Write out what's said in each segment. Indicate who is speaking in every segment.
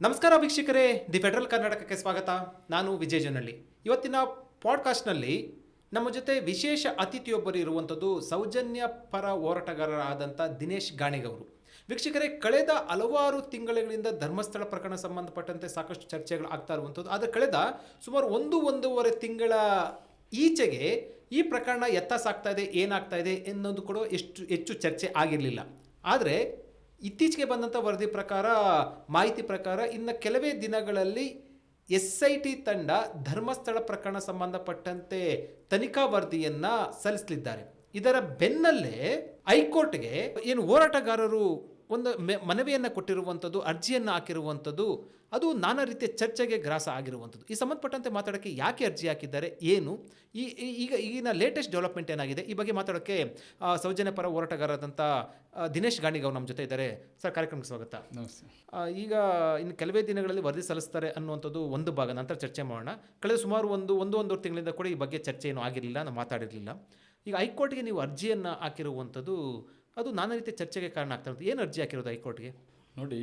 Speaker 1: ನಮಸ್ಕಾರ ವೀಕ್ಷಕರೇ, the federal ಕರ್ನಾಟಕಕ್ಕೆ ಸ್ವಾಗತ. ನಾನು ವಿಜಯ್ ಜನಳ್ಳಿ ಇವತ್ತಿನ ಪಾಡ್ಕಾಸ್ಟ್ನಲ್ಲಿ ನಮ್ಮ ಜೊತೆ ವಿಶೇಷ ಅತಿಥಿಯೊಬ್ಬರು ಇರುವಂಥದ್ದು ಸೌಜನ್ಯ ಪರ ಹೋರಾಟಗಾರರಾದಂಥ ದಿನೇಶ್ ಗಾಣಿಗವರು. ವೀಕ್ಷಕರೇ, ಕಳೆದ ಹಲವಾರು ತಿಂಗಳುಗಳಿಂದ ಧರ್ಮಸ್ಥಳ ಪ್ರಕರಣ ಸಂಬಂಧಪಟ್ಟಂತೆ ಸಾಕಷ್ಟು ಚರ್ಚೆಗಳು ಆಗ್ತಾ ಇರುವಂಥದ್ದು. ಆದರೆ ಕಳೆದ ಸುಮಾರು ಒಂದು ಒಂದೂವರೆ ತಿಂಗಳ ಈಚೆಗೆ ಈ ಪ್ರಕರಣ ಎತ್ತ ಸಾಕ್ತಾ ಇದೆ, ಏನಾಗ್ತಾ ಇದೆ ಎನ್ನೊಂದು ಕೂಡ ಎಷ್ಟು ಹೆಚ್ಚು ಚರ್ಚೆ ಆಗಿರಲಿಲ್ಲ. ಆದರೆ ಇತ್ತೀಚೆಗೆ ಬಂದಂಥ ವರದಿ ಪ್ರಕಾರ, ಮಾಹಿತಿ ಪ್ರಕಾರ ಇನ್ನು ಕೆಲವೇ ದಿನಗಳಲ್ಲಿ ಎಸ್ ಐ ಟಿ ತಂಡ ಧರ್ಮಸ್ಥಳ ಪ್ರಕರಣ ಸಂಬಂಧಪಟ್ಟಂತೆ ತನಿಖಾ ವರದಿಯನ್ನು ಸಲ್ಲಿಸಲಿದ್ದಾರೆ. ಇದರ ಬೆನ್ನಲ್ಲೇ ಹೈಕೋರ್ಟ್ಗೆ ಏನು ಹೋರಾಟಗಾರರು ಒಂದು ಮೆ- ಮನವಿಯನ್ನು ಕೊಟ್ಟಿರುವಂಥದ್ದು ಅರ್ಜಿಯನ್ನು ಹಾಕಿರುವಂಥದ್ದು ಅದು ನಾನಾ ರೀತಿಯ ಚರ್ಚೆಗೆ ಗ್ರಾಸ ಆಗಿರುವಂಥದ್ದು. ಈ ಸಂಬಂಧಪಟ್ಟಂತೆ ಮಾತಾಡೋಕ್ಕೆ ಯಾಕೆ ಅರ್ಜಿ ಹಾಕಿದ್ದಾರೆ ಏನು? ಈ ಈಗ ಈಗಿನ ಲೇಟೆಸ್ಟ್ ಡೆವಲಪ್ಮೆಂಟ್ ಏನಾಗಿದೆ? ಈ ಬಗ್ಗೆ ಮಾತಾಡೋಕ್ಕೆ ಸೌಜನ್ಯ ಪರ ಹೋರಾಟಗಾರರಾದಂಥ ದಿನೇಶ್ ಗಾಣಿಗ್ ಅವ್ರು ನಮ್ಮ ಜೊತೆ ಇದ್ದಾರೆ. ಸರ್ ಕಾರ್ಯಕ್ರಮಕ್ಕೆ ಸ್ವಾಗತ.
Speaker 2: ನಮಸ್ತೆ.
Speaker 1: ಈಗ ಇನ್ನು ಕೆಲವೇ ದಿನಗಳಲ್ಲಿ ವರದಿ ಸಲ್ಲಿಸ್ತಾರೆ ಅನ್ನುವಂಥದ್ದು ಒಂದು ಭಾಗ. ನಂತರ ಚರ್ಚೆ ಮಾಡೋಣ. ಕಳೆದ ಸುಮಾರು ಒಂದು ಒಂದು ಒಂದೂವರೆ ತಿಂಗಳಿಂದ ಕೂಡ ಈ ಬಗ್ಗೆ ಚರ್ಚೆ ಏನೂ ಆಗಿರಲಿಲ್ಲ ನಾವು ಮಾತಾಡಿರಲಿಲ್ಲ. ಈಗ ಹೈಕೋರ್ಟ್ಗೆ ನೀವು ಅರ್ಜಿಯನ್ನು ಹಾಕಿರುವಂಥದ್ದು ಅದು ನಾನಾ ರೀತಿಯ ಚರ್ಚೆಗೆ ಕಾರಣ ಆಗ್ತಾ ಇರುತ್ತೆ ಏನು ಅರ್ಜಿ ಹಾಕಿರೋದು ಹೈಕೋರ್ಟ್ಗೆ?
Speaker 2: ನೋಡಿ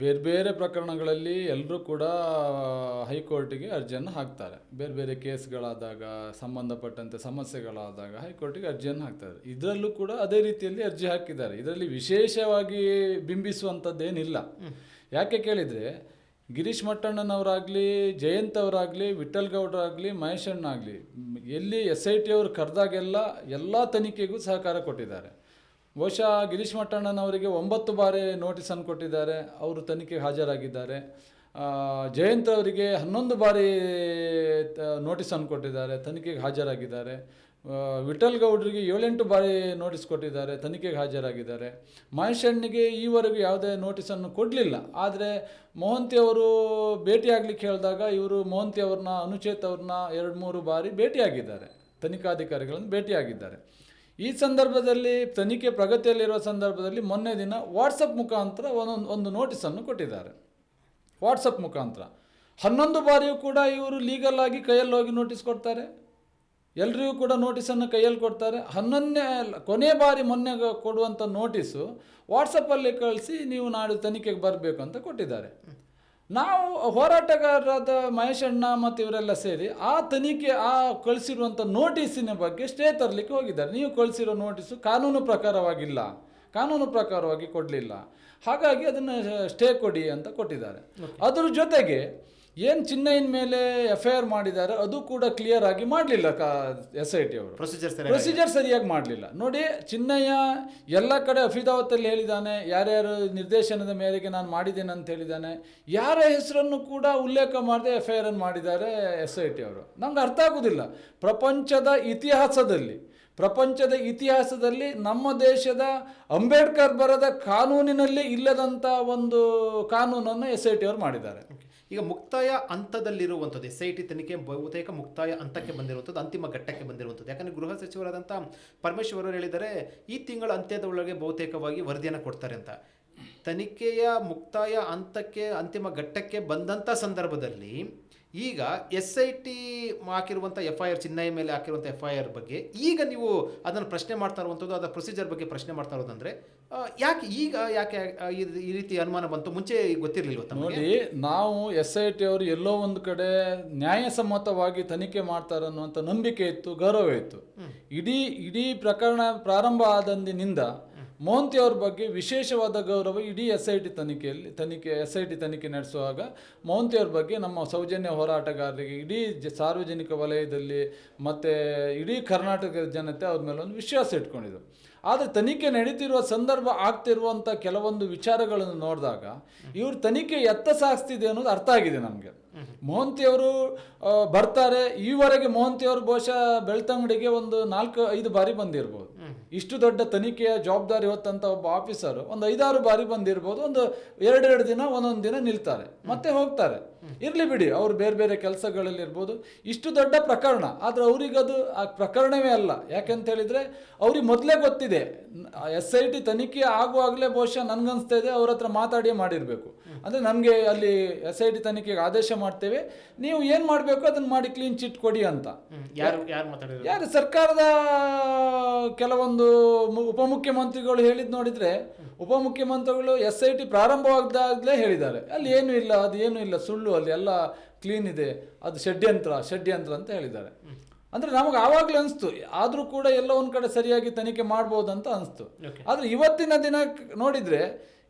Speaker 2: ಬೇರೆ ಬೇರೆ ಪ್ರಕರಣಗಳಲ್ಲಿ ಎಲ್ಲರೂ ಕೂಡ ಹೈಕೋರ್ಟಿಗೆ ಅರ್ಜಿಯನ್ನು ಹಾಕ್ತಾರೆ. ಬೇರೆ ಬೇರೆ ಕೇಸ್ಗಳಾದಾಗ ಸಂಬಂಧಪಟ್ಟಂತೆ ಸಮಸ್ಯೆಗಳಾದಾಗ ಹೈಕೋರ್ಟಿಗೆ ಅರ್ಜಿಯನ್ನು ಹಾಕ್ತಾರೆ. ಇದರಲ್ಲೂ ಕೂಡ ಅದೇ ರೀತಿಯಲ್ಲಿ ಅರ್ಜಿ ಹಾಕಿದ್ದಾರೆ. ಇದರಲ್ಲಿ ವಿಶೇಷವಾಗಿ ಬಿಂಬಿಸುವಂಥದ್ದೇನಿಲ್ಲ. ಯಾಕೆ ಕೇಳಿದರೆ ಗಿರೀಶ್ ಮಟ್ಟಣ್ಣನವರಾಗಲಿ ಜಯಂತ್ ಅವರಾಗಲಿ ವಿಠಲ್ ಗೌಡ್ರಾಗಲಿ ಮಹೇಶಣ್ಣಾಗಲಿ ಎಲ್ಲಿ ಎಸ್ ಐ ಟಿ ಅವರು ಕರೆದಾಗೆಲ್ಲ ಎಲ್ಲ ತನಿಖೆಗೂ ಸಹಕಾರ ಕೊಟ್ಟಿದ್ದಾರೆ. ಬಹುಶಃ ಗಿರೀಶ್ ಮಟ್ಟಣ್ಣನವರಿಗೆ ಒಂಬತ್ತು ಬಾರಿ ನೋಟಿಸನ್ನು ಕೊಟ್ಟಿದ್ದಾರೆ. ಅವರು ತನಿಖೆಗೆ ಹಾಜರಾಗಿದ್ದಾರೆ. ಜಯಂತ್ ಅವರಿಗೆ ಹನ್ನೊಂದು ಬಾರಿ ನೋಟಿಸನ್ನು ಕೊಟ್ಟಿದ್ದಾರೆ. ತನಿಖೆಗೆ ಹಾಜರಾಗಿದ್ದಾರೆ. ವಿಠಲ್ ಗೌಡ್ರಿಗೆ ಏಳೆಂಟು ಬಾರಿ ನೋಟಿಸ್ ಕೊಟ್ಟಿದ್ದಾರೆ. ತನಿಖೆಗೆ ಹಾಜರಾಗಿದ್ದಾರೆ. ಮಹೇಶ್ ಅಣ್ಣಿಗೆ ಈವರೆಗೂ ಯಾವುದೇ ನೋಟಿಸನ್ನು ಕೊಡಲಿಲ್ಲ. ಆದರೆ ಮೋಹಂತಿ ಅವರು ಭೇಟಿಯಾಗಲಿಕ್ಕೆ ಹೇಳಿದಾಗ ಇವರು ಮೋಹಂತಿ ಅವ್ರನ್ನ, ಅನುಚೇತ್ ಅವ್ರನ್ನ ಎರಡು ಮೂರು ಬಾರಿ ಭೇಟಿಯಾಗಿದ್ದಾರೆ. ತನಿಖಾಧಿಕಾರಿಗಳನ್ನು ಭೇಟಿಯಾಗಿದ್ದಾರೆ. ಈ ಸಂದರ್ಭದಲ್ಲಿ ತನಿಖೆ ಪ್ರಗತಿಯಲ್ಲಿರುವ ಸಂದರ್ಭದಲ್ಲಿ ಮೊನ್ನೆ ದಿನ ವಾಟ್ಸಪ್ ಮುಖಾಂತರ ಒಂದೊಂದು, ಒಂದು ನೋಟಿಸನ್ನು ಕೊಟ್ಟಿದ್ದಾರೆ. ವಾಟ್ಸಪ್ ಮುಖಾಂತರ. ಹನ್ನೊಂದು ಬಾರಿಯೂ ಕೂಡ ಇವರು ಲೀಗಲ್ ಆಗಿ ಕೈಯಲ್ಲಿ ಹೋಗಿ ನೋಟಿಸ್ ಕೊಡ್ತಾರೆ. ಎಲ್ರಿಗೂ ಕೂಡ ನೋಟಿಸನ್ನು ಕೈಯಲ್ಲಿ ಕೊಡ್ತಾರೆ. ಹನ್ನೊಂದನೇ, ಕೊನೆ ಬಾರಿ ಮೊನ್ನೆ ಕೊಡುವಂಥ ನೋಟಿಸು ವಾಟ್ಸಪ್ಪಲ್ಲಿ ಕಳಿಸಿ ನೀವು ನಾಳೆ ತನಿಖೆಗೆ ಬರಬೇಕು ಅಂತ ಕೊಟ್ಟಿದ್ದಾರೆ. ನಾವು ಹೋರಾಟಗಾರರಾದ ಮಹೇಶ್ ಅಣ್ಣ ಮತ್ತು ಇವರೆಲ್ಲ ಸೇರಿ ಆ ತನಿಖೆ ಆ ಕಳಿಸಿರುವಂಥ ನೋಟಿಸಿನ ಬಗ್ಗೆ ಸ್ಟೇ ತರಲಿಕ್ಕೆ ಹೋಗಿದ್ದಾರೆ. ನೀವು ಕಳಿಸಿರೋ ನೋಟಿಸು ಕಾನೂನು ಪ್ರಕಾರವಾಗಿಲ್ಲ. ಕಾನೂನು ಪ್ರಕಾರವಾಗಿ ಕೊಡಲಿಲ್ಲ. ಹಾಗಾಗಿ ಅದನ್ನು ಸ್ಟೇ ಕೊಡಿ ಅಂತ ಕೊಟ್ಟಿದ್ದಾರೆ. ಅದರ ಜೊತೆಗೆ ಏನು ಚಿನ್ನೈನ ಮೇಲೆ ಎಫ್ ಐ ಆರ್ ಮಾಡಿದ್ದಾರೆ ಅದು ಕೂಡ ಕ್ಲಿಯರ್ ಆಗಿ ಮಾಡಲಿಲ್ಲ ಕಾ ಎಸ್ ಐ ಟಿ ಅವರು.
Speaker 1: ಪ್ರೊಸೀಜರ್
Speaker 2: ಪ್ರೊಸೀಜರ್ ಸರಿಯಾಗಿ ಮಾಡಲಿಲ್ಲ. ನೋಡಿ ಚಿನ್ನಯ್ಯ ಎಲ್ಲ ಕಡೆ ಅಫಿದಾವತ್ತಲ್ಲಿ ಹೇಳಿದ್ದಾನೆ ಯಾರ್ಯಾರು ನಿರ್ದೇಶನದ ಮೇರೆಗೆ ನಾನು ಮಾಡಿದ್ದೇನೆ ಅಂತ ಹೇಳಿದ್ದಾನೆ ಯಾರ ಹೆಸರನ್ನು ಕೂಡ ಉಲ್ಲೇಖ ಮಾಡದೆ ಎಫ್ ಐ ಆರ್ ಅನ್ನು ಮಾಡಿದ್ದಾರೆ ಎಸ್ ಐ ಟಿ ಅವರು. ನಮ್ಗೆ ಅರ್ಥ ಆಗೋದಿಲ್ಲ. ಪ್ರಪಂಚದ ಇತಿಹಾಸದಲ್ಲಿ ಪ್ರಪಂಚದ ಇತಿಹಾಸದಲ್ಲಿ ನಮ್ಮ ದೇಶದ ಅಂಬೇಡ್ಕರ್ ಬರದ ಕಾನೂನಿನಲ್ಲಿ ಇಲ್ಲದಂಥ ಒಂದು ಕಾನೂನನ್ನು ಎಸ್ ಐ ಟಿ ಅವರು ಮಾಡಿದ್ದಾರೆ.
Speaker 1: ಈಗ ಮುಕ್ತಾಯ ಹಂತದಲ್ಲಿರುವಂಥದ್ದು ಎಸ್ ಐ ಟಿ ತನಿಖೆ ಬಹುತೇಕ ಮುಕ್ತಾಯ ಹಂತಕ್ಕೆ ಬಂದಿರುವಂಥದ್ದು, ಅಂತಿಮ ಘಟ್ಟಕ್ಕೆ ಬಂದಿರುವಂಥದ್ದು. ಯಾಕಂದರೆ ಗೃಹ ಸಚಿವರಾದಂಥ ಪರಮೇಶ್ವರ್ ಅವರು ಹೇಳಿದರೆ ಈ ತಿಂಗಳ ಅಂತ್ಯದ ಒಳಗೆ ಬಹುತೇಕವಾಗಿ ವರದಿಯನ್ನು ಕೊಡ್ತಾರೆ ಅಂತ. ತನಿಖೆಯ ಮುಕ್ತಾಯ ಹಂತಕ್ಕೆ, ಅಂತಿಮ ಘಟ್ಟಕ್ಕೆ ಬಂದಂಥ ಸಂದರ್ಭದಲ್ಲಿ ಈಗ ಎಸ್ ಐ ಟಿ ಹಾಕಿರುವಂಥ ಎಫ್ ಐ ಆರ್ ಚಿನ್ನಯ ಮೇಲೆ ಹಾಕಿರುವಂಥ ಎಫ್ ಐ ಆರ್ ಬಗ್ಗೆ ಈಗ ನೀವು ಅದನ್ನು ಪ್ರಶ್ನೆ ಮಾಡ್ತಾ ಇರುವಂಥದ್ದು ಅದರ ಪ್ರೊಸೀಜರ್ ಬಗ್ಗೆ ಪ್ರಶ್ನೆ ಮಾಡ್ತಾ ಇರೋದಂದ್ರೆ ಯಾಕೆ ಈಗ ಯಾಕೆ ಈ- ರೀತಿ ಅನುಮಾನ ಬಂತು? ಮುಂಚೆ ಗೊತ್ತಿರಲಿಲ್ಲ
Speaker 2: ನೋಡಿ ನಾವು ಎಸ್ ಐ ಟಿ ಅವರು ಎಲ್ಲೋ ಒಂದು ಕಡೆ ನ್ಯಾಯಸಮ್ಮತವಾಗಿ ತನಿಖೆ ಮಾಡ್ತಾರೆ ಅನ್ನುವಂಥ ನಂಬಿಕೆ ಇತ್ತು ಗೌರವ ಇತ್ತು. ಇಡೀ ಇಡೀ ಪ್ರಕರಣ ಪ್ರಾರಂಭ ಆದಂದಿನಿಂದ ಮೋಹಂತಿ ಅವ್ರ ಬಗ್ಗೆ ವಿಶೇಷವಾದ ಗೌರವ ಇಡೀ ಎಸ್ ಐ ಟಿ ತನಿಖೆಯಲ್ಲಿ ತನಿಖೆ ಎಸ್ ಐ ಟಿ ತನಿಖೆ ನಡೆಸುವಾಗ ಮೋಹಂತಿ ಅವ್ರ ಬಗ್ಗೆ ನಮ್ಮ ಸೌಜನ್ಯ ಹೋರಾಟಗಾರರಿಗೆ ಇಡೀ ಸಾರ್ವಜನಿಕ ವಲಯದಲ್ಲಿ ಮತ್ತು ಇಡೀ ಕರ್ನಾಟಕದ ಜನತೆ ಅವ್ರ ಮೇಲೆ ಒಂದು ವಿಶ್ವಾಸ ಇಟ್ಕೊಂಡಿದ್ರು. ಆದರೆ ತನಿಖೆ ನಡೀತಿರುವ ಸಂದರ್ಭ ಆಗ್ತಿರುವಂಥ ಕೆಲವೊಂದು ವಿಚಾರಗಳನ್ನು ನೋಡಿದಾಗ ಇವ್ರ ತನಿಖೆ ಎತ್ತ ಸಾಗಿಸ್ತಿದೆ ಅನ್ನೋದು ಅರ್ಥ ಆಗಿದೆ ನಮಗೆ. ಮೋಹಂತಿ ಅವರು ಬರ್ತಾರೆ. ಈವರೆಗೆ ಮೋಹಂತಿ ಅವರು ಬಹುಶಃ ಬೆಳ್ತಂಗಡಿಗೆ ಒಂದು ನಾಲ್ಕು, ಐದು ಬಾರಿ ಬಂದಿರ್ಬೋದು. ಇಷ್ಟು ದೊಡ್ಡ ತನಿಖೆಯ ಜವಾಬ್ದಾರಿ ಹೊತ್ತಂತ ಒಬ್ಬ ಆಫೀಸರ್ ಒಂದು ಐದಾರು ಬಾರಿ ಬಂದಿರ್ಬೋದು ಒಂದು ಎರಡೆರಡು ದಿನ ಒಂದೊಂದು ದಿನ ನಿಲ್ತಾರೆ ಮತ್ತೆ ಹೋಗ್ತಾರೆ. ಇರ್ಲಿ ಬಿಡಿ ಅವ್ರು ಬೇರೆ ಬೇರೆ ಕೆಲಸಗಳಲ್ಲಿ ಇರ್ಬೋದು. ಇಷ್ಟು ದೊಡ್ಡ ಪ್ರಕರಣ ಆದ್ರೆ ಅವರಿಗದು ಆ ಪ್ರಕರಣವೇ ಅಲ್ಲ. ಯಾಕೆಂತ ಹೇಳಿದ್ರೆ ಅವ್ರಿಗೆ ಮೊದಲೇ ಗೊತ್ತಿದೆ ಎಸ್ ಐ ಟಿ ತನಿಖೆ ಆಗುವಾಗಲೇ ಬಹುಶಃ ನನ್ಗನ್ಸ್ತಾ ಇದೆ ಅವ್ರ ಹತ್ರ ಮಾತಾಡಿ ಮಾಡಿರಬೇಕು. ಅಂದ್ರೆ ನಮಗೆ ಅಲ್ಲಿ ಎಸ್ ಐ ಟಿ ತನಿಖೆಗೆ ಆದೇಶ ಮಾಡ್ತೇವೆ ನೀವು ಏನು ಮಾಡಬೇಕು ಅದನ್ನ ಮಾಡಿ ಕ್ಲೀನ್ ಚಿಟ್ ಕೊಡಿ ಅಂತ.
Speaker 1: ಯಾರು ಯಾರು ಮಾತಾಡಿದ್ರು
Speaker 2: ಯಾರು ಸರ್ಕಾರದ ಕೆಲವೊಂದು ಒಂದು ಮು- ಉಪಮುಖ್ಯಮಂತ್ರಿಗಳು ಹೇಳಿದ್ ನೋಡಿದ್ರೆ ಉಪಮುಖ್ಯಮಂತ್ರಿಗಳು ಎಸ್ ಐ ಟಿ ಪ್ರಾರಂಭವಾಗದಾಗಲೇ ಹೇಳಿದ್ದಾರೆ. ಅಲ್ಲಿ ಏನು ಇಲ್ಲ ಅದು ಏನು ಇಲ್ಲ ಸುಳ್ಳು ಅಲ್ಲಿ ಎಲ್ಲ ಕ್ಲೀನ್ ಇದೆ ಅದು ಷಡ್ಯಂತ್ರ ಷಡ್ಯಂತ್ರ ಅಂತ ಹೇಳಿದ್ದಾರೆ. ಅಂದ್ರೆ ನಮಗೆ ಆವಾಗಲೇ ಅನಿಸ್ತು ಆದರೂ ಕೂಡ ಎಲ್ಲ ಒಂದು ಕಡೆ ಸರಿಯಾಗಿ ತನಿಖೆ ಮಾಡ್ಬೋದು ಅಂತ ಅನಿಸ್ತು. ಆದ್ರೆ ಇವತ್ತಿನ ದಿನ ನೋಡಿದ್ರೆ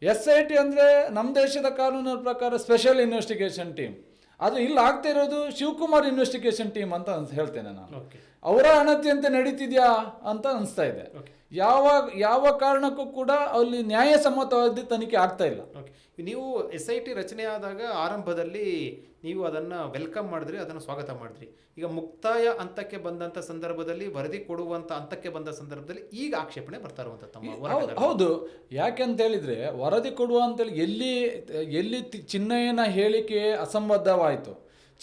Speaker 2: ಎಸ್ ಐ ಟಿ ಅಂದ್ರೆ ನಮ್ಮ ದೇಶದ ಕಾನೂನಿನ ಪ್ರಕಾರ ಸ್ಪೆಷಲ್ ಇನ್ವೆಸ್ಟಿಗೇಷನ್ ಟೀಮ್ ಆದರೆ ಇಲ್ಲಿ ಆಗ್ತಾ ಇರೋದು ಶಿವಕುಮಾರ್ ಇನ್ವೆಸ್ಟಿಗೇಷನ್ ಟೀಮ್ ಅಂತ ಅನ್ಸ್- ಹೇಳ್ತೇನೆ ನಾನು.
Speaker 1: ಓಕೆ
Speaker 2: ಅವರ ಅನತ್ಯಂತೆ ನಡೀತಿದ್ಯಾ ಅಂತ ಅನಿಸ್ತಾ ಇದೆ. ಯಾವ ಯಾವ ಕಾರಣಕ್ಕೂ ಕೂಡ ಅಲ್ಲಿ ನ್ಯಾಯಸಮ್ಮತವಾದ ತನಿಖೆ ಆಗ್ತಾ ಇಲ್ಲ.
Speaker 1: ನೀವು ಎಸ್ ಐ ಟಿ ರಚನೆ ಆದಾಗ ಆರಂಭದಲ್ಲಿ ನೀವು ಅದನ್ನು ವೆಲ್ಕಮ್ ಮಾಡಿದ್ರಿ ಅದನ್ನು ಸ್ವಾಗತ ಮಾಡಿದ್ರಿ. ಈಗ ಮುಕ್ತಾಯ ಹಂತಕ್ಕೆ ಬಂದಂಥ ಸಂದರ್ಭದಲ್ಲಿ ವರದಿ ಕೊಡುವಂಥ ಹಂತಕ್ಕೆ ಬಂದ ಸಂದರ್ಭದಲ್ಲಿ ಈಗ ಆಕ್ಷೇಪಣೆ ಬರ್ತಾ ಇರುವಂಥ ತಮ್ಮ
Speaker 2: ಹೌದು ಯಾಕೆ ಅಂತ ಹೇಳಿದ್ರೆ ವರದಿ ಕೊಡುವ ಅಂತೇಳಿ ಎಲ್ಲಿ ಎಲ್ಲಿ ಚಿನ್ನಯ್ಯನ ಹೇಳಿಕೆ ಅಸಂಬದ್ಧವಾಯಿತು.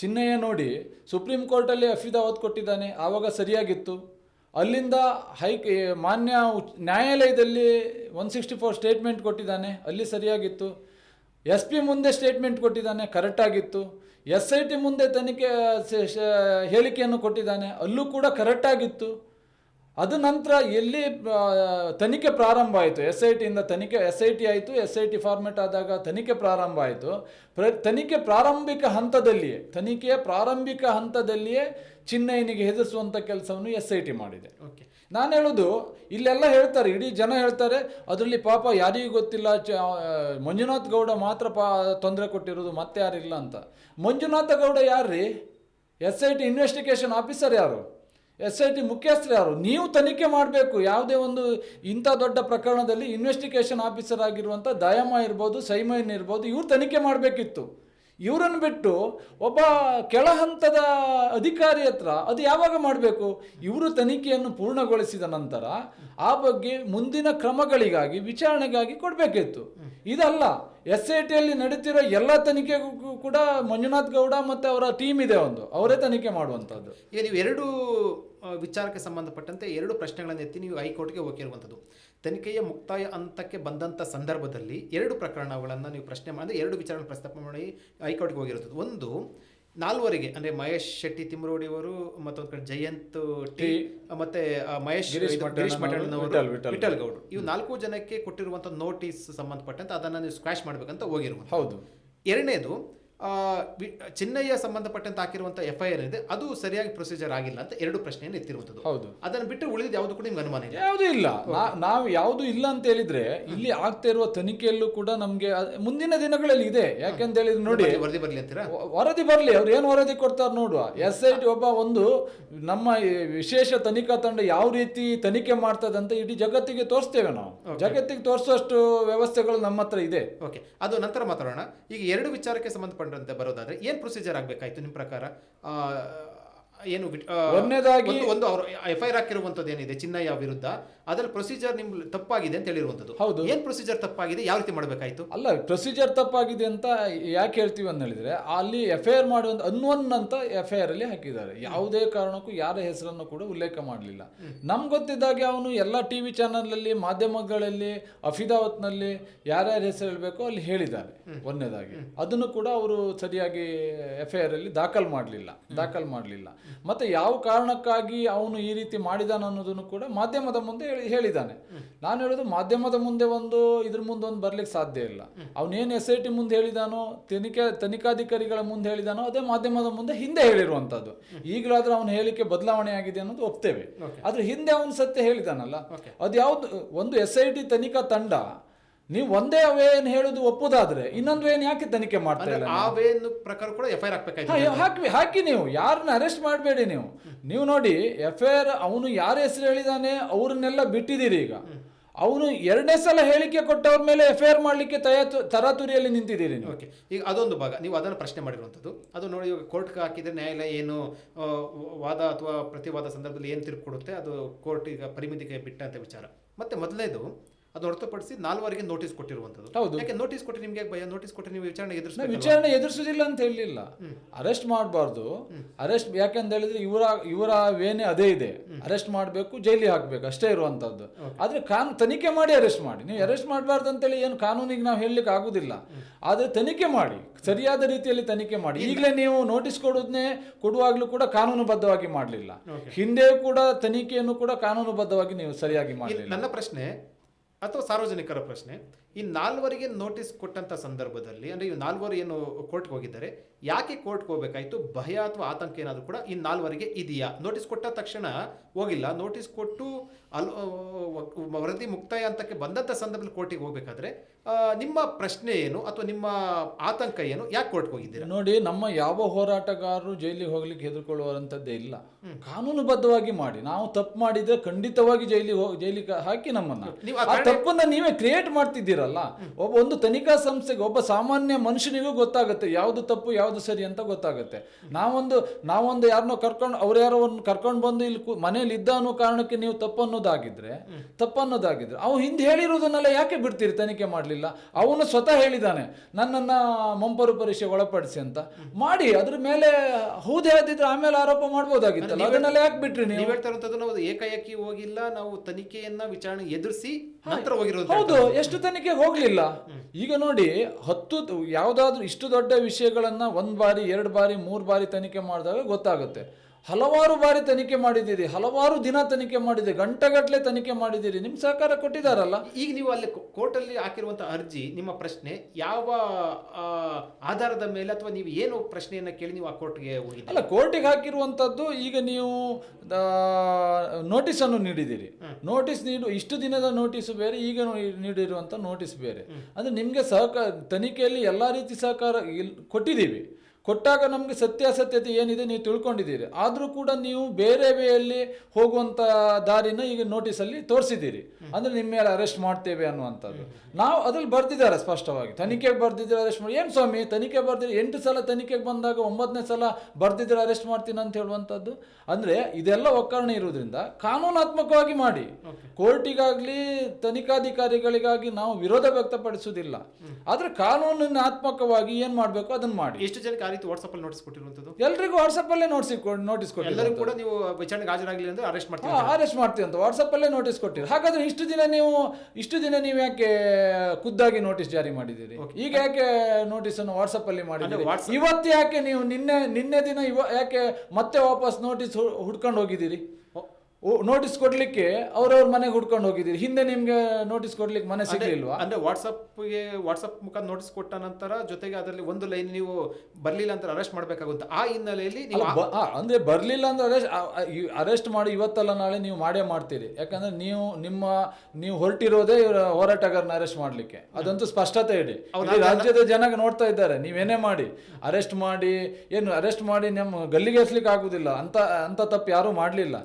Speaker 2: ಚಿನ್ನಯ್ಯ ನೋಡಿ ಸುಪ್ರೀಂ ಕೋರ್ಟಲ್ಲಿ ಅಫಿದಾವತ್ ಕೊಟ್ಟಿದ್ದಾನೆ, ಆವಾಗ ಸರಿಯಾಗಿತ್ತು. ಅಲ್ಲಿಂದ ಹೈ ಮಾನ್ಯ ನ್ಯಾಯಾಲಯದಲ್ಲಿ ಒನ್ ಸಿಕ್ಸ್ಟಿ ಫೋರ್ ಸ್ಟೇಟ್ಮೆಂಟ್ ಕೊಟ್ಟಿದ್ದಾನೆ, ಅಲ್ಲಿ ಸರಿಯಾಗಿತ್ತು. ಎಸ್ ಪಿ ಮುಂದೆ ಸ್ಟೇಟ್ಮೆಂಟ್ ಕೊಟ್ಟಿದ್ದಾನೆ, ಕರೆಕ್ಟಾಗಿತ್ತು. ಎಸ್ ಐ ಟಿ ಮುಂದೆ ತನಿಖೆ ಹೇಳಿಕೆಯನ್ನು ಕೊಟ್ಟಿದ್ದಾನೆ, ಅಲ್ಲೂ ಕೂಡ ಕರೆಕ್ಟಾಗಿತ್ತು. ಅದು ನಂತರ ಎಲ್ಲಿ ತನಿಖೆ ಪ್ರಾರಂಭ ಆಯಿತು. ಎಸ್ ಐ ಟಿಯಿಂದ ತನಿಖೆ ಎಸ್ ಐ ಟಿ ಆಯಿತು ಎಸ್ ಐ ಟಿ ಫಾರ್ಮೆಟ್ ಆದಾಗ ತನಿಖೆ ಪ್ರಾರಂಭ ಆಯಿತು. ಪ್ರ ತನಿಖೆ ಪ್ರಾರಂಭಿಕ ಹಂತದಲ್ಲಿಯೇ ತನಿಖೆಯ ಪ್ರಾರಂಭಿಕ ಹಂತದಲ್ಲಿಯೇ ಚಿನ್ನಯ್ಯನಿಗೆ ಹೆದರಿಸುವಂಥ ಕೆಲಸವನ್ನು ಎಸ್ ಐ ಟಿ ಮಾಡಿದೆ.
Speaker 1: ಓಕೆ.
Speaker 2: ನಾನು ಹೇಳೋದು ಇಲ್ಲೆಲ್ಲ ಹೇಳ್ತಾರೆ ಇಡೀ ಜನ ಹೇಳ್ತಾರೆ ಅದರಲ್ಲಿ ಪಾಪ ಯಾರಿಗೂ ಗೊತ್ತಿಲ್ಲ ಚ ಮಂಜುನಾಥ್ ಗೌಡ ಮಾತ್ರ ಪಾ ತೊಂದರೆ ಕೊಟ್ಟಿರೋದು ಮತ್ತೆ ಯಾರಿಲ್ಲ ಅಂತ. ಮಂಜುನಾಥ ಗೌಡ ಯಾರ್ರೀ? S I T investigation officer ಯಾರು? ಎಸ್ ಐ ಟಿ ಮುಖ್ಯಸ್ಥರು ಯಾರು ನೀವು ತನಿಖೆ ಮಾಡಬೇಕು. ಯಾವುದೇ ಒಂದು ಇಂಥ ದೊಡ್ಡ ಪ್ರಕರಣದಲ್ಲಿ ಇನ್ವೆಸ್ಟಿಗೇಷನ್ ಆಫೀಸರ್ ಆಗಿರುವಂಥ ದಯಮ ಇರ್ಬೋದು ಸೈಮೈನ್ ಇರ್ಬೋದು, ಇವ್ರು ತನಿಖೆ ಮಾಡಬೇಕಿತ್ತು. ಇವರನ್ನು ಬಿಟ್ಟು ಒಬ್ಬ ಕೆಳ ಹಂತದ ಅಧಿಕಾರಿ ಹತ್ರ ಅದು ಯಾವಾಗ ಮಾಡಬೇಕು? ಇವರು ತನಿಖೆಯನ್ನು ಪೂರ್ಣಗೊಳಿಸಿದ ನಂತರ ಆ ಬಗ್ಗೆ ಮುಂದಿನ ಕ್ರಮಗಳಿಗಾಗಿ, ವಿಚಾರಣೆಗಾಗಿ ಕೊಡಬೇಕಿತ್ತು. ಇದಲ್ಲ, ಎಸ್ ಐ ಟಿಯಲ್ಲಿ ನಡೀತಿರೋ ಎಲ್ಲ ತನಿಖೆಗೂ ಕೂಡ ಮಂಜುನಾಥ್ ಗೌಡ ಮತ್ತು ಅವರ ಟೀಮ್ ಇದೆ ಒಂದು. ಅವರೇ ತನಿಖೆ ಮಾಡುವಂಥದ್ದು.
Speaker 1: ಈಗ ನೀವು ಎರಡು ವಿಚಾರಕ್ಕೆ ಸಂಬಂಧಪಟ್ಟಂತೆ ಎರಡು ಪ್ರಶ್ನೆಗಳನ್ನು ಎತ್ತಿ ನೀವು ಹೈಕೋರ್ಟ್ಗೆ ಹೋಗಿರುವಂಥದ್ದು ತನಿಖೆಯ ಮುಕ್ತಾಯ ಹಂತಕ್ಕೆ ಬಂದಂಥ ಸಂದರ್ಭದಲ್ಲಿ ಎರಡು ಪ್ರಕರಣಗಳನ್ನು ನೀವು ಪ್ರಶ್ನೆ ಮಾಡಿದ್ರೆ ಎರಡು ವಿಚಾರಣೆ ಪ್ರಸ್ತಾಪ ಮಾಡಿ ಹೈಕೋರ್ಟ್ಗೆ ಹೋಗಿರುತ್ತದೆ ಒಂದು ನಾಲ್ವರಿಗೆ ಅಂದರೆ ಮಹೇಶ್ ಶೆಟ್ಟಿ ತಿಮ್ರೋಡಿ ಅವರು ಮತ್ತೊಂದು ಕಡೆ ಜಯಂತ್ ಟಿ ಮತ್ತೆ ಮಹೇಶ್
Speaker 2: ಗಿರೀಶ್ ವಿಠಲ್- ವಿಠಲ್.
Speaker 1: ಗೌಡ್ರು. ಇವು ನಾಲ್ಕು ಜನಕ್ಕೆ ಕೊಟ್ಟಿರುವಂಥ ನೋಟಿಸ್ ಸಂಬಂಧಪಟ್ಟಂತೆ ಅದನ್ನು ನೀವು ಸ್ಕ್ರಾಶ್ ಮಾಡಬೇಕಂತ ಹೋಗಿರುವಂಥ
Speaker 2: ಹೌದು.
Speaker 1: ಎರಡನೇದು ಚಿನ್ನಯ್ಯ ಸಂಬಂಧಪಟ್ಟಂತೆ ಹಾಕಿರುವಂಥ ಎಫ್ ಐ ಆರ್ ಇದೆ ಅದು ಸರಿಯಾಗಿ ಪ್ರೊಸೀಜರ್ ಆಗಿಲ್ಲ ಅಂತ ಎರಡು ಪ್ರಶ್ನೆಯನ್ನು ಎತ್ತಿರುವಂಥದ್ದು
Speaker 2: ಹೌದು.
Speaker 1: ಅದನ್ನು ಬಿಟ್ಟು ಉಳಿದ ಯಾವುದು ಕೂಡ ನಿಮ್ಗೆ ಅನುಮಾನ ಇದೆ
Speaker 2: ಯಾವುದೂ ಇಲ್ಲ. ನಾವು ಯಾವುದು ಇಲ್ಲ ಅಂತ ಹೇಳಿದ್ರೆ ಇಲ್ಲಿ ಆಗ್ತಾ ಇರುವ ತನಿಖೆಯಲ್ಲೂ ಕೂಡ ನಮಗೆ ಮುಂದಿನ ದಿನಗಳಲ್ಲಿ ಇದೆ. ಯಾಕೆಂತ ಹೇಳಿದ್ರೆ ನೋಡಿ
Speaker 1: ವರದಿ- ಬರಲಿ ಅಂತೀರಾ?
Speaker 2: ವರದಿ ಬರಲಿ. ಅವ್ರು ಏನು ವರದಿ ಕೊಡ್ತಾರೆ ನೋಡುವ. ಎಸ್ ಐ ಟಿ ಒಬ್ಬ ಒಂದು ನಮ್ಮ ವಿಶೇಷ ತನಿಖಾ ತಂಡ ಯಾವ ರೀತಿ ತನಿಖೆ ಮಾಡ್ತದೆ ಅಂತ ಇಡೀ ಜಗತ್ತಿಗೆ ತೋರಿಸ್ತೇವೆ ನಾವು. ಜಗತ್ತಿಗೆ ತೋರಿಸುವಷ್ಟು ವ್ಯವಸ್ಥೆಗಳು ನಮ್ಮ ಹತ್ರ ಇದೆ.
Speaker 1: ಓಕೆ ಅದು ನಂತರ ಮಾತಾಡೋಣ. ಈಗ ಎರಡು ವಿಚಾರಕ್ಕೆ ಸಂಬಂಧಪಟ್ಟಂತೆ ಬರೋದಾದ್ರೆ ಏನು ಪ್ರೊಸೀಜರ್ ಆಗಬೇಕಾಯ್ತು ನಿಮ್ಮ ಪ್ರಕಾರ? ಏನು
Speaker 2: ಒಂದನೇದಾಗಿ-
Speaker 1: ಒಂದು- ಅವರು ಎಫ್ ಐ ಆರ್ ಹಾಕಿರುವಂಥದ್ದು ಏನಿದೆ ಚಿನ್ನಯ್ಯ ವಿರುದ್ಧ ಅದರ ಪ್ರೊಸೀಜರ್ ನಿಮ್ ತಪ್ಪಾಗಿದೆ ಅಂತ ಹೇಳಿರುವಂಥದ್ದು.
Speaker 2: ಹೌದು.
Speaker 1: ಏನು ಪ್ರೊಸೀಜರ್ ತಪ್ಪಾಗಿದೆ ಯಾವ ರೀತಿ ಮಾಡಬೇಕಾಯ್ತು?
Speaker 2: ಅಲ್ಲ ಪ್ರೊಸೀಜರ್ ತಪ್ಪಾಗಿದೆ ಅಂತ ಯಾಕೆ ಹೇಳ್ತೀವಿ ಅಂತ ಹೇಳಿದ್ರೆ ಅಲ್ಲಿ ಎಫ್ ಐ ಆರ್ ಮಾಡುವಂತ ಅನ್ವನ್ ಅಂತ ಎಫ್ ಐ ಆರ್ ಅಲ್ಲಿ ಹಾಕಿದ್ದಾರೆ. ಯಾವುದೇ ಕಾರಣಕ್ಕೂ ಯಾರ ಹೆಸರನ್ನು ಕೂಡ ಉಲ್ಲೇಖ ಮಾಡಲಿಲ್ಲ. ನಮ್ಗೆ ಗೊತ್ತಿದ್ದಾಗೆ ಅವನು ಎಲ್ಲ ಟಿ ವಿ ಚಾನಲಲ್ಲಿ ಮಾಧ್ಯಮಗಳಲ್ಲಿ ಅಫಿದಾವತ್ನಲ್ಲಿ ಯಾರ್ಯಾರ ಹೆಸರು ಹೇಳಬೇಕು ಅಲ್ಲಿ ಹೇಳಿದ್ದಾರೆ ಒಂದನೇದಾಗಿ. ಅದನ್ನು ಕೂಡ ಅವರು ಸರಿಯಾಗಿ ಎಫ್ ಐ ಆರ್ ಅಲ್ಲಿ ದಾಖಲು ಮಾಡಲಿಲ್ಲ. ದಾಖಲು ಮಾಡಲಿಲ್ಲ. ಮತ್ತೆ ಯಾವ ಕಾರಣಕ್ಕಾಗಿ ಅವನು ಈ ರೀತಿ ಮಾಡಿದಾನ ಅನ್ನೋದನ್ನು ಕೂಡ ಮಾಧ್ಯಮದ ಮುಂದೆ ಹೇಳಿ- ಹೇಳಿದ್ದಾನೆ ನಾನು ಹೇಳೋದು ಮಾಧ್ಯಮದ ಮುಂದೆ ಒಂದು ಇದ್ರ ಮುಂದೆ ಒಂದು ಬರ್ಲಿಕ್ಕೆ ಸಾಧ್ಯ ಇಲ್ಲ. ಅವನೇನು ಎಸ್ ಐ ಟಿ ಮುಂದೆ ಹೇಳಿದಾನೋ ತನಿಖೆ ತನಿಖಾಧಿಕಾರಿಗಳ ಮುಂದೆ ಹೇಳಿದಾನೋ ಅದೇ ಮಾಧ್ಯಮದ ಮುಂದೆ ಹಿಂದೆ ಹೇಳಿರುವಂತದ್ದು ಈಗಲಾದ್ರೂ ಅವನ ಹೇಳಿಕೆ ಬದಲಾವಣೆ ಆಗಿದೆ ಅನ್ನೋದು ಒಪ್ತೇವೆ. ಆದ್ರೆ ಹಿಂದೆ ಅವನು ಸತ್ಯ ಹೇಳಿದಾನಲ್ಲ. ಅದು ಯಾವ್ದು ಒಂದು ಎಸ್ ಐ ಟಿ ತನಿಖಾ ತಂಡ ನೀವು ಒಂದೇ ವೇ ಏನು ಹೇಳುದು ಒಪ್ಪುದಾದ್ರೆ ಇನ್ನೊಂದು ವೇನ್ ಯಾಕೆ ತನಿಖೆ ಮಾಡ್ತಾ ಇಲ್ಲ
Speaker 1: ಆ ವೇನ್ ಪ್ರಕಾರ ಕೂಡ ಎಫ್ ಐ ಆರ್ ಹಾಕ್ಬೇಕಾಯ್ತು
Speaker 2: ಹಾ, ಹಾಕಿ ಹಾಕಿ ನೀವು. ಯಾರನ್ನ ಅರೆಸ್ಟ್ ಮಾಡಬೇಡಿ ನೀವು. ನೀವು ನೋಡಿ ಎಫ್ ಐ ಆರ್ ಅವನು ಯಾರ ಹೆಸರು ಹೇಳಿದಾನೆ ಅವ್ರನ್ನೆಲ್ಲ ಬಿಟ್ಟಿದ್ದೀರಿ ಈಗ. ಅವನು ಎರಡನೇ ಸಲ ಹೇಳಿಕೆ ಕೊಟ್ಟವ್ರ ಮೇಲೆ ಎಫ್ ಐ ಆರ್ ಮಾಡಲಿಕ್ಕೆ ತಯಾತು ತರಾತುರಿಯಲ್ಲಿ ನಿಂತಿದ್ದೀರಿ
Speaker 1: ಓಕೆ ಈಗ ಅದೊಂದು ಭಾಗ. ನೀವು ಅದನ್ನು ಪ್ರಶ್ನೆ ಮಾಡಿರುವಂಥದ್ದು. ಅದು ನೋಡಿ ಇವಾಗ ಕೋರ್ಟ್ಗೆ ಹಾಕಿದ್ರೆ ನ್ಯಾಯಾಲಯ ಏನು ವಾದ ಅಥವಾ ಪ್ರತಿವಾದ ಸಂದರ್ಭದಲ್ಲಿ ಏನು ತೀರ್ಪು ಕೊಡುತ್ತೆ ಅದು ಕೋರ್ಟ್ ಈಗ ಪರಿಮಿತಿಗೆ ಬಿಟ್ಟಂತ ವಿಚಾರ. ಮತ್ತೆ ಮೊದಲನೇದು ಅದನ್ನ ಹೊರತುಪಡಿಸಿ ನಾಲ್ವರಿಗೆ ನೋಟಿಸ್ ಕೊಟ್ಟಿರುವಂತದ್ದು
Speaker 2: ಹೌದು.
Speaker 1: ಯಾಕೆ ನೋಟಿಸ್ ಕೊಟ್ಟು ನಿಮ್ಗೆ ಭಯ? ನೋಟಿಸ್ ಕೊಟ್ಟು ನೀವು ವಿಚಾರಣೆ ಎದುರಿಸ
Speaker 2: ವಿಚಾರಣೆ ಎದುರಿಸುದಿಲ್ಲ ಅಂತ ಹೇಳಲಿಲ್ಲ ಅರೆಸ್ಟ್ ಮಾಡಬಾರ್ದು. ಅರೆಸ್ಟ್ ಯಾಕಂತ ಹೇಳಿದ್ರೆ ಇವರ ಇವರ ವೇನೆ ಅದೇ ಇದೆ. ಅರೆಸ್ಟ್ ಮಾಡಬೇಕು ಜೈಲಿಗೆ ಹಾಕಬೇಕು ಅಷ್ಟೇ ಇರುವಂತದ್ದು ಆದ್ರೆ ಕಾನ್ ತನಿಖೆ ಮಾಡಿ ಅರೆಸ್ಟ್ ಮಾಡಿ. ನೀವು ಅರೆಸ್ಟ್ ಮಾಡಬಾರ್ದು ಅಂತೇಳಿ ಏನು ಕಾನೂನಿಗೆ ನಾವು ಹೇಳಲಿಕ್ಕೆ ಆಗುದಿಲ್ಲ. ಆದ್ರೆ ತನಿಖೆ ಮಾಡಿ. ಸರಿಯಾದ ರೀತಿಯಲ್ಲಿ ತನಿಖೆ ಮಾಡಿ. ಈಗಲೇ ನೀವು ನೋಟಿಸ್ ಕೊಡೋದನ್ನೇ ಕೊಡುವಾಗ್ಲೂ ಕೂಡ ಕಾನೂನುಬದ್ಧವಾಗಿ ಮಾಡಲಿಲ್ಲ. ಹಿಂದೆ ಕೂಡ ತನಿಖೆಯನ್ನು ಕೂಡ ಕಾನೂನುಬದ್ಧವಾಗಿ ನೀವು ಸರಿಯಾಗಿ ಮಾಡಲಿಲ್ಲ.
Speaker 1: ನನ್ನ ಪ್ರಶ್ನೆ ಅಥವಾ ಸಾರ್ವಜನಿಕರ ಪ್ರಶ್ನೆ ಈ ನಾಲ್ವರಿಗೆ ನೋಟಿಸ್ ಕೊಟ್ಟಂಥ ಸಂದರ್ಭದಲ್ಲಿ ಅಂದರೆ ಈ ನಾಲ್ವರು ಏನು ಕೋರ್ಟ್ಗೆ ಹೋಗಿದ್ದಾರೆ ಯಾಕೆ ಕೋರ್ಟ್ಗೆ ಹೋಗ್ಬೇಕಾಯ್ತು? ಭಯ ಅಥವಾ ಆತಂಕ ಏನಾದರೂ ಕೂಡ ಈ ನಾಲ್ವರಿಗೆ ಇದೆಯಾ? ನೋಟಿಸ್ ಕೊಟ್ಟ ತಕ್ಷಣ ಹೋಗಿಲ್ಲ. ನೋಟಿಸ್ ಕೊಟ್ಟು ಅಲ್ ವರದಿ ಮುಕ್ತಾಯ ಹಂತಕ್ಕೆ ಬಂದಂಥ ಸಂದರ್ಭದಲ್ಲಿ ಕೋರ್ಟಿಗೆ ಹೋಗ್ಬೇಕಾದ್ರೆ ನಿಮ್ಮ ಪ್ರಶ್ನೆ ಏನು ಅಥವಾ ನಿಮ್ಮ ಆತಂಕ ಏನು? ಯಾಕೆ ಕೋರ್ಟ್ಗೆ ಹೋಗಿದ್ದೀರಾ?
Speaker 2: ನೋಡಿ ನಮ್ಮ ಯಾವ ಹೋರಾಟಗಾರರು ಜೈಲಿಗೆ ಹೋಗ್ಲಿಕ್ಕೆ ಹೆದರ್ಕೊಳ್ಳುವಂಥದ್ದೇ ಇಲ್ಲ. ಕಾನೂನುಬದ್ಧವಾಗಿ ಮಾಡಿ. ನಾವು ತಪ್ಪು ಮಾಡಿದ್ರೆ ಖಂಡಿತವಾಗಿ ಜೈಲಿಗೆ ಹೋಗಿ ಜೈಲಿಗೆ ಹಾಕಿ ನಮ್ಮನ್ನ.
Speaker 1: ಆ
Speaker 2: ತಪ್ಪನ್ನ ನೀವೇ ಕ್ರಿಯೇಟ್ ಮಾಡ್ತಿದ್ದೀರಲ್ಲ? ಒಬ್ಬ ಒಂದು ತನಿಖಾ ಸಂಸ್ಥೆಗೆ ಒಬ್ಬ ಸಾಮಾನ್ಯ ಮನುಷ್ಯನಿಗೂ ಗೊತ್ತಾಗುತ್ತೆ. ಯಾವುದು ತಪ್ಪು ಯಾವುದು ಸರಿ ಅಂತ ಗೊತ್ತಾಗುತ್ತೆ. ನಾವೊಂದು ನಾವೊಂದು ಯಾರನ್ನೋ ಕರ್ಕೊಂಡು ಅವ್ರ ಯಾರೋ ಒಂದು ಕರ್ಕೊಂಡು ಬಂದು ಇಲ್ಲಿ ಮನೇಲಿ ಇದ್ದ ಅನ್ನೋ ಕಾರಣಕ್ಕೆ ನೀವು ತಪ್ಪನ್ನೋದಾಗಿದ್ರೆ ತಪ್ಪನ್ನೋದಾಗಿದ್ರೆ ಅವ್ನು ಹಿಂದೆ ಹೇಳಿರೋದನ್ನೆಲ್ಲ ಯಾಕೆ ಬಿಡ್ತೀರಿ ತನಿಖೆ ಮಾಡಲಿಲ್ಲ? ಅವನು ಸ್ವತಃ ಹೇಳಿದ್ದಾನೆ ನನ್ನನ್ನ ಮಂಪರು ಪರೀಕ್ಷೆ ಒಳಪಡಿಸಿ ಅಂತ. ಮಾಡಿ ಅದ್ರ ಮೇಲೆ ಹೌದೇ ಆದಿದ್ರೆ ಆಮೇಲೆ ಆರೋಪ ಮಾಡ್ಬೋದಾಗಿತ್ತಲ್ಲ? ಅದನ್ನೆಲ್ಲ ಯಾಕೆ ಬಿಟ್ರಿ ನೀವು?
Speaker 1: ಹೇಳ್ತಾ ನಾವು ಏಕಾಏಕಿ ಹೋಗಿಲ್ಲ ನಾವು ತನಿಖೆಯನ್ನ ವಿಚಾರಣೆ ಎದುರಿಸಿ ನಂತರ ಹೋಗಿರೋದು
Speaker 2: ಹೌದು ಎಷ್ಟು ತನಿಖೆ ಹೋಗ್ಲಿಲ್ಲ. ಈಗ ನೋಡಿ ಹತ್ತು ಯಾವ್ದಾದ್ರು ಇಷ್ಟು ದೊಡ್ಡ ವಿಷಯಗಳನ್ನ ಒಂದ್ ಬಾರಿ ಎರಡು ಬಾರಿ ಮೂರ್ ಬಾರಿ ತನಿಖೆ ಮಾಡಿದಾಗ ಗೊತ್ತಾಗುತ್ತೆ. ಹಲವಾರು ಬಾರಿ ತನಿಖೆ ಮಾಡಿದ್ದೀರಿ ಹಲವಾರು ದಿನ ತನಿಖೆ ಮಾಡಿದೆ ಗಂಟೆಗಟ್ಟಲೆ ತನಿಖೆ ಮಾಡಿದ್ದೀರಿ ನಿಮ್ಮ ಸಹಕಾರ ಕೊಟ್ಟಿದ್ದಾರಲ್ಲ?
Speaker 1: ಈಗ ನೀವು ಅಲ್ಲಿ ಕೋರ್ಟಲ್ಲಿ ಹಾಕಿರುವಂಥ ಅರ್ಜಿ ನಿಮ್ಮ ಪ್ರಶ್ನೆ ಯಾವ ಆಧಾರದ ಮೇಲೆ ಅಥವಾ ನೀವು ಏನು ಪ್ರಶ್ನೆಯನ್ನ ಕೇಳಿ ನೀವು ಆ ಕೋರ್ಟ್ಗೆ ಹೋಗಿ
Speaker 2: ಅಲ್ಲ ಕೋರ್ಟಿಗೆ ಹಾಕಿರುವಂಥದ್ದು ಈಗ ನೀವು ನೋಟಿಸ್ ಅನ್ನು ನೀಡಿದ್ದೀರಿ. ನೋಟಿಸ್ ನೀಡು ಇಷ್ಟು ದಿನದ ನೋಟಿಸ್ ಬೇರೆ ಈಗ ನೀಡಿರುವಂಥ ನೋಟಿಸ್ ಬೇರೆ. ಅಂದ್ರೆ ನಿಮಗೆ ಸಹಕಾರ ತನಿಖೆಯಲ್ಲಿ ಎಲ್ಲಾ ರೀತಿ ಸಹಕಾರ ಕೊಟ್ಟಿದ್ದೀವಿ. ಕೊಟ್ಟಾಗ ನಮಗೆ ಸತ್ಯಾಸತ್ಯತೆ ಏನಿದೆ ನೀವು ತಿಳ್ಕೊಂಡಿದ್ದೀರಿ. ಆದರೂ ಕೂಡ ನೀವು ಬೇರೆ ವೇಯಲ್ಲಿ ಹೋಗುವಂಥ ದಾರಿನ ಈಗ ನೋಟಿಸಲ್ಲಿ ತೋರಿಸಿದ್ದೀರಿ. ಅಂದ್ರೆ ನಿಮ್ಮ ಮೇಲೆ ಅರೆಸ್ಟ್ ಮಾಡ್ತೇವೆ ಅನ್ನುವಂಥದ್ದು. ನಾವು ಅದ್ರಲ್ಲಿ ಬರ್ದಿದ್ದಾರೆ ಸ್ಪಷ್ಟವಾಗಿ. ತನಿಖೆಗೆ ಬರ್ದಿದ್ರೆ ಅರೆಸ್ಟ್ ಮಾಡಿ. ಏನು ಸ್ವಾಮಿ ತನಿಖೆ ಬರ್ದಿದ್ರೆ ಎಂಟು ಸಲ ತನಿಖೆಗೆ ಬಂದಾಗ ಒಂಬತ್ತನೇ ಸಲ ಬರ್ದಿದ್ರೆ ಅರೆಸ್ಟ್ ಮಾಡ್ತೀನಿ ಅಂತ ಹೇಳುವಂಥದ್ದು? ಅಂದ್ರೆ ಇದೆಲ್ಲ ಒಕ್ಕರಣೆ ಇರೋದ್ರಿಂದ ಕಾನೂನಾತ್ಮಕವಾಗಿ ಮಾಡಿ. ಕೋರ್ಟಿಗಾಗ್ಲಿ ತನಿಖಾಧಿಕಾರಿಗಳಿಗಾಗಿ ನಾವು ವಿರೋಧ ವ್ಯಕ್ತಪಡಿಸುವುದಿಲ್ಲ. ಆದರೆ ಕಾನೂನಿನಾತ್ಮಕವಾಗಿ ಏನು ಮಾಡಬೇಕು? ಅದನ್ನ ಮಾಡಿ.
Speaker 1: ಎಷ್ಟು ಜನ ರೀತಿ ವಾಟ್ಸಪ್ ಅಲ್ಲಿ ನೋಟಿಸ್ ಕೊಟ್ಟಿರುವಂತದ್ದು
Speaker 2: ಎಲ್ಲರಿಗೂ ವಾಟ್ಸಪ್ ಅಲ್ಲೇ ನೋಟಿಸ್ ನೋಟಿಸ್ ಕೊಡಿ
Speaker 1: ಎಲ್ಲರಿಗೂ ಕೂಡ ನೀವು ವಿಚಾರಣೆಗೆ ಹಾಜರಾಗಲಿಲ್ಲ ಅಂದ್ರೆ ಅರೆಸ್ಟ್ ಮಾಡ್ತೀವಿ
Speaker 2: ಅರೆಸ್ಟ್ ಮಾಡ್ತೀವಿ ಅಂತ. ವಾಟ್ಸಪ್ ಅಲ್ಲೇ ನೋಟಿಸ್ ಕೊಟ್ಟಿರಿ ಹಾಗಾದ್ರೆ ಇಷ್ಟು ದಿನ ನೀವು ಇಷ್ಟು ದಿನ ನೀವು ಯಾಕೆ ಖುದ್ದಾಗಿ ನೋಟಿಸ್ ಜಾರಿ ಮಾಡಿದ್ದೀರಿ? ಈಗ ಯಾಕೆ ನೋಟಿಸ್ ಅನ್ನು ವಾಟ್ಸಪ್ ಅಲ್ಲಿ ಮಾಡಿದ್ದೀರಿ? ಇವತ್ತು ಯಾಕೆ ನೀವು ನಿನ್ನೆ ನಿನ್ನೆ ದಿನ ಇವ ಯಾಕೆ ಮತ್ತೆ ವಾಪಸ್ ನೋಟಿಸ್ ಹುಡ್ಕೊಂಡು ಹೋಗಿದ್ದೀರಿ? ನೋಟಿಸ್ ಕೊಡ್ಲಿಕ್ಕೆ ಅವ್ರವ್ರ ಮನೆಗೆ ಹುಡ್ಕೊಂಡು ಹೋಗಿದ್ದೀರಿ. ಹಿಂದೆ ನಿಮ್ಗೆ ನೋಟಿಸ್ ಕೊಡ್ಲಿಕ್ಕೆ ಮನೆ ಸಿಗ್ಲಿಲ್ವಾ?
Speaker 1: ಅಂದ್ರೆ ವಾಟ್ಸಪ್ಗೆ ವಾಟ್ಸಪ್ ಮುಖಾಂತರ ನೋಟಿಸ್ ಕೊಟ್ಟ ನಂತರ ಜೊತೆಗೆ ಅದರಲ್ಲಿ ಒಂದು ಲೈನ್ ನೀವು ಬರ್ಲಿಲ್ಲ ಅಂತ ಅರೆಸ್ಟ್ ಮಾಡ್ಬೇಕಾಗುತ್ತೆ. ಆ ಹಿನ್ನೆಲೆಯಲ್ಲಿ ನೀವು
Speaker 2: ಅಂದ್ರೆ ಬರ್ಲಿಲ್ಲ ಅಂದ್ರೆ ಅರೆಸ್ಟ್ ಅರೆಸ್ಟ್ ಮಾಡಿ ಇವತ್ತಲ್ಲ ನಾಳೆ ನೀವು ಮಾಡೇ ಮಾಡ್ತೀರಿ. ಯಾಕಂದ್ರೆ ನೀವು ನಿಮ್ಮ ನೀವು ಹೊರಟಿರೋದೇ ಇವರ ಹೋರಾಟಗಾರನ ಅರೆಸ್ಟ್ ಮಾಡ್ಲಿಕ್ಕೆ. ಅದಂತೂ ಸ್ಪಷ್ಟತೆ ಇಡಿ ರಾಜ್ಯದ ಜನ ನೋಡ್ತಾ ಇದ್ದಾರೆ. ನೀವೇನೇ ಮಾಡಿ ಅರೆಸ್ಟ್ ಮಾಡಿ ಏನು ಅರೆಸ್ಟ್ ಮಾಡಿ ನಮ್ಮ ಗಲ್ಲಿಗೆ ಎಸ್ಲಿಕ್ಕೆ ಆಗುದಿಲ್ಲ. ಅಂತ ಅಂತ ತಪ್ಪು ಯಾರೂ ಮಾಡಲಿಲ್ಲ.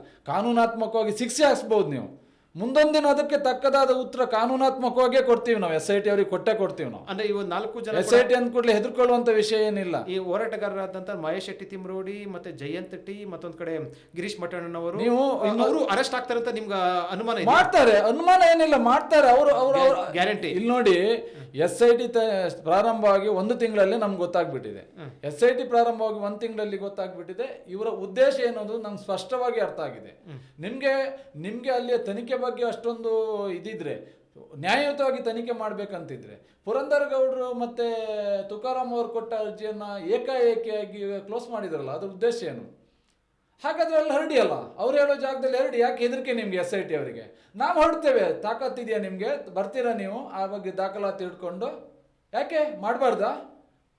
Speaker 2: ಕಾನೂನಾತ್ಮಕವಾಗಿ ಶಿಕ್ಷೆ ಹಾಕ್ಸ್ಬೋದು ನೀವು. ಮುಂದೊಂದಿನ ಅದಕ್ಕೆ ತಕ್ಕದಾದ ಉತ್ತರ ಕಾನೂನಾತ್ಮಕವಾಗೇ ಕೊಡ್ತೀವಿ ನಾವು. ಎಸ್ ಐ ಟಿ ಅವ್ರಿಗೆ ಕೊಟ್ಟೆ ಕೊಡ್ತೀವಿ ನಾವು.
Speaker 1: ಅಂದ್ರೆ ಇವ್ ನಾಲ್ಕು ಜನ
Speaker 2: ಎಸ್ ಐ ಟಿ ಅಂದ್ ಕೂಡಲೇ ಹೆದರ್ಕೊಳ್ಳುವಂತ ವಿಷಯ ಏನಿಲ್ಲ.
Speaker 1: ಈ ಹೋರಾಟಗಾರರಾದಂತ ಮಹೇಶ್ ಶೆಟ್ಟಿ ತಿಮ್ರೋಡಿ ಮತ್ತೆ ಜಯಂತ್ ಟಿ ಮತ್ತೊಂದ್ ಕಡೆ ಗಿರೀಶ್ ಮಠಣ್ಣನವರು
Speaker 2: ನೀವು
Speaker 1: ಅವರು ಅರೆಸ್ಟ್ ಆಗ್ತಾರೆ ಅಂತ ನಿಮ್ಗೆ ಅನುಮಾನ
Speaker 2: ಮಾಡ್ತಾರೆ. ಅನುಮಾನ ಏನಿಲ್ಲ. ಮಾಡ್ತಾರೆ. ಅವರು ಅವರು
Speaker 1: ಗ್ಯಾರಂಟಿ.
Speaker 2: ಇಲ್ಲಿ ನೋಡಿ ಎಸ್ ಐ ಟಿ ಪ್ರಾರಂಭವಾಗಿ ಒಂದು ತಿಂಗಳಲ್ಲಿ ನಮ್ಗೆ ಗೊತ್ತಾಗ್ಬಿಟ್ಟಿದೆ. ಎಸ್ ಐ ಟಿ ಪ್ರಾರಂಭವಾಗಿ ಒಂದು ತಿಂಗಳಲ್ಲಿ ಗೊತ್ತಾಗ್ಬಿಟ್ಟಿದೆ. ಇವರ ಉದ್ದೇಶ ಏನೋದು ನಮ್ಗೆ ಸ್ಪಷ್ಟವಾಗಿ ಅರ್ಥ ಆಗಿದೆ. ನಿಮ್ಗೆ ನಿಮ್ಗೆ ಅಲ್ಲಿಯ ತನಿಖೆ ಬಗ್ಗೆ ಅಷ್ಟೊಂದು ಇದಿದ್ರೆ, ನ್ಯಾಯಯುತವಾಗಿ ತನಿಖೆ ಮಾಡಬೇಕಂತಿದ್ರೆ ಪುರಂದರ ಗೌಡರು ಮತ್ತೆ ತುಕಾರಾಮ್ ಅವರು ಕೊಟ್ಟ ಅರ್ಜಿಯನ್ನ ಏಕಾಏಕಿಯಾಗಿ ಕ್ಲೋಸ್ ಮಾಡಿದ್ರಲ್ಲ, ಅದ್ರ ಉದ್ದೇಶ ಏನು? ಹಾಗಾದ್ರೆ ಅಲ್ಲಿ ಹರಡಿ ಅಲ್ಲ ಅವ್ರು ಹೇಳೋ ಜಾಗದಲ್ಲಿ ಹರಡಿ, ಯಾಕೆ ಹೆದರಿಕೆ ನಿಮ್ಗೆ ಎಸ್ ಐ ಟಿ ಅವರಿಗೆ? ನಾವು ಹೊರಡ್ತೇವೆ ತಾಕತ್ತಿದೆಯಾ ನಿಮ್ಗೆ? ಬರ್ತೀರಾ ನೀವು? ಆ ಬಗ್ಗೆ ದಾಖಲಾತಿ ಇಟ್ಕೊಂಡು ಯಾಕೆ? ಮಾಡಬಾರ್ದಾ?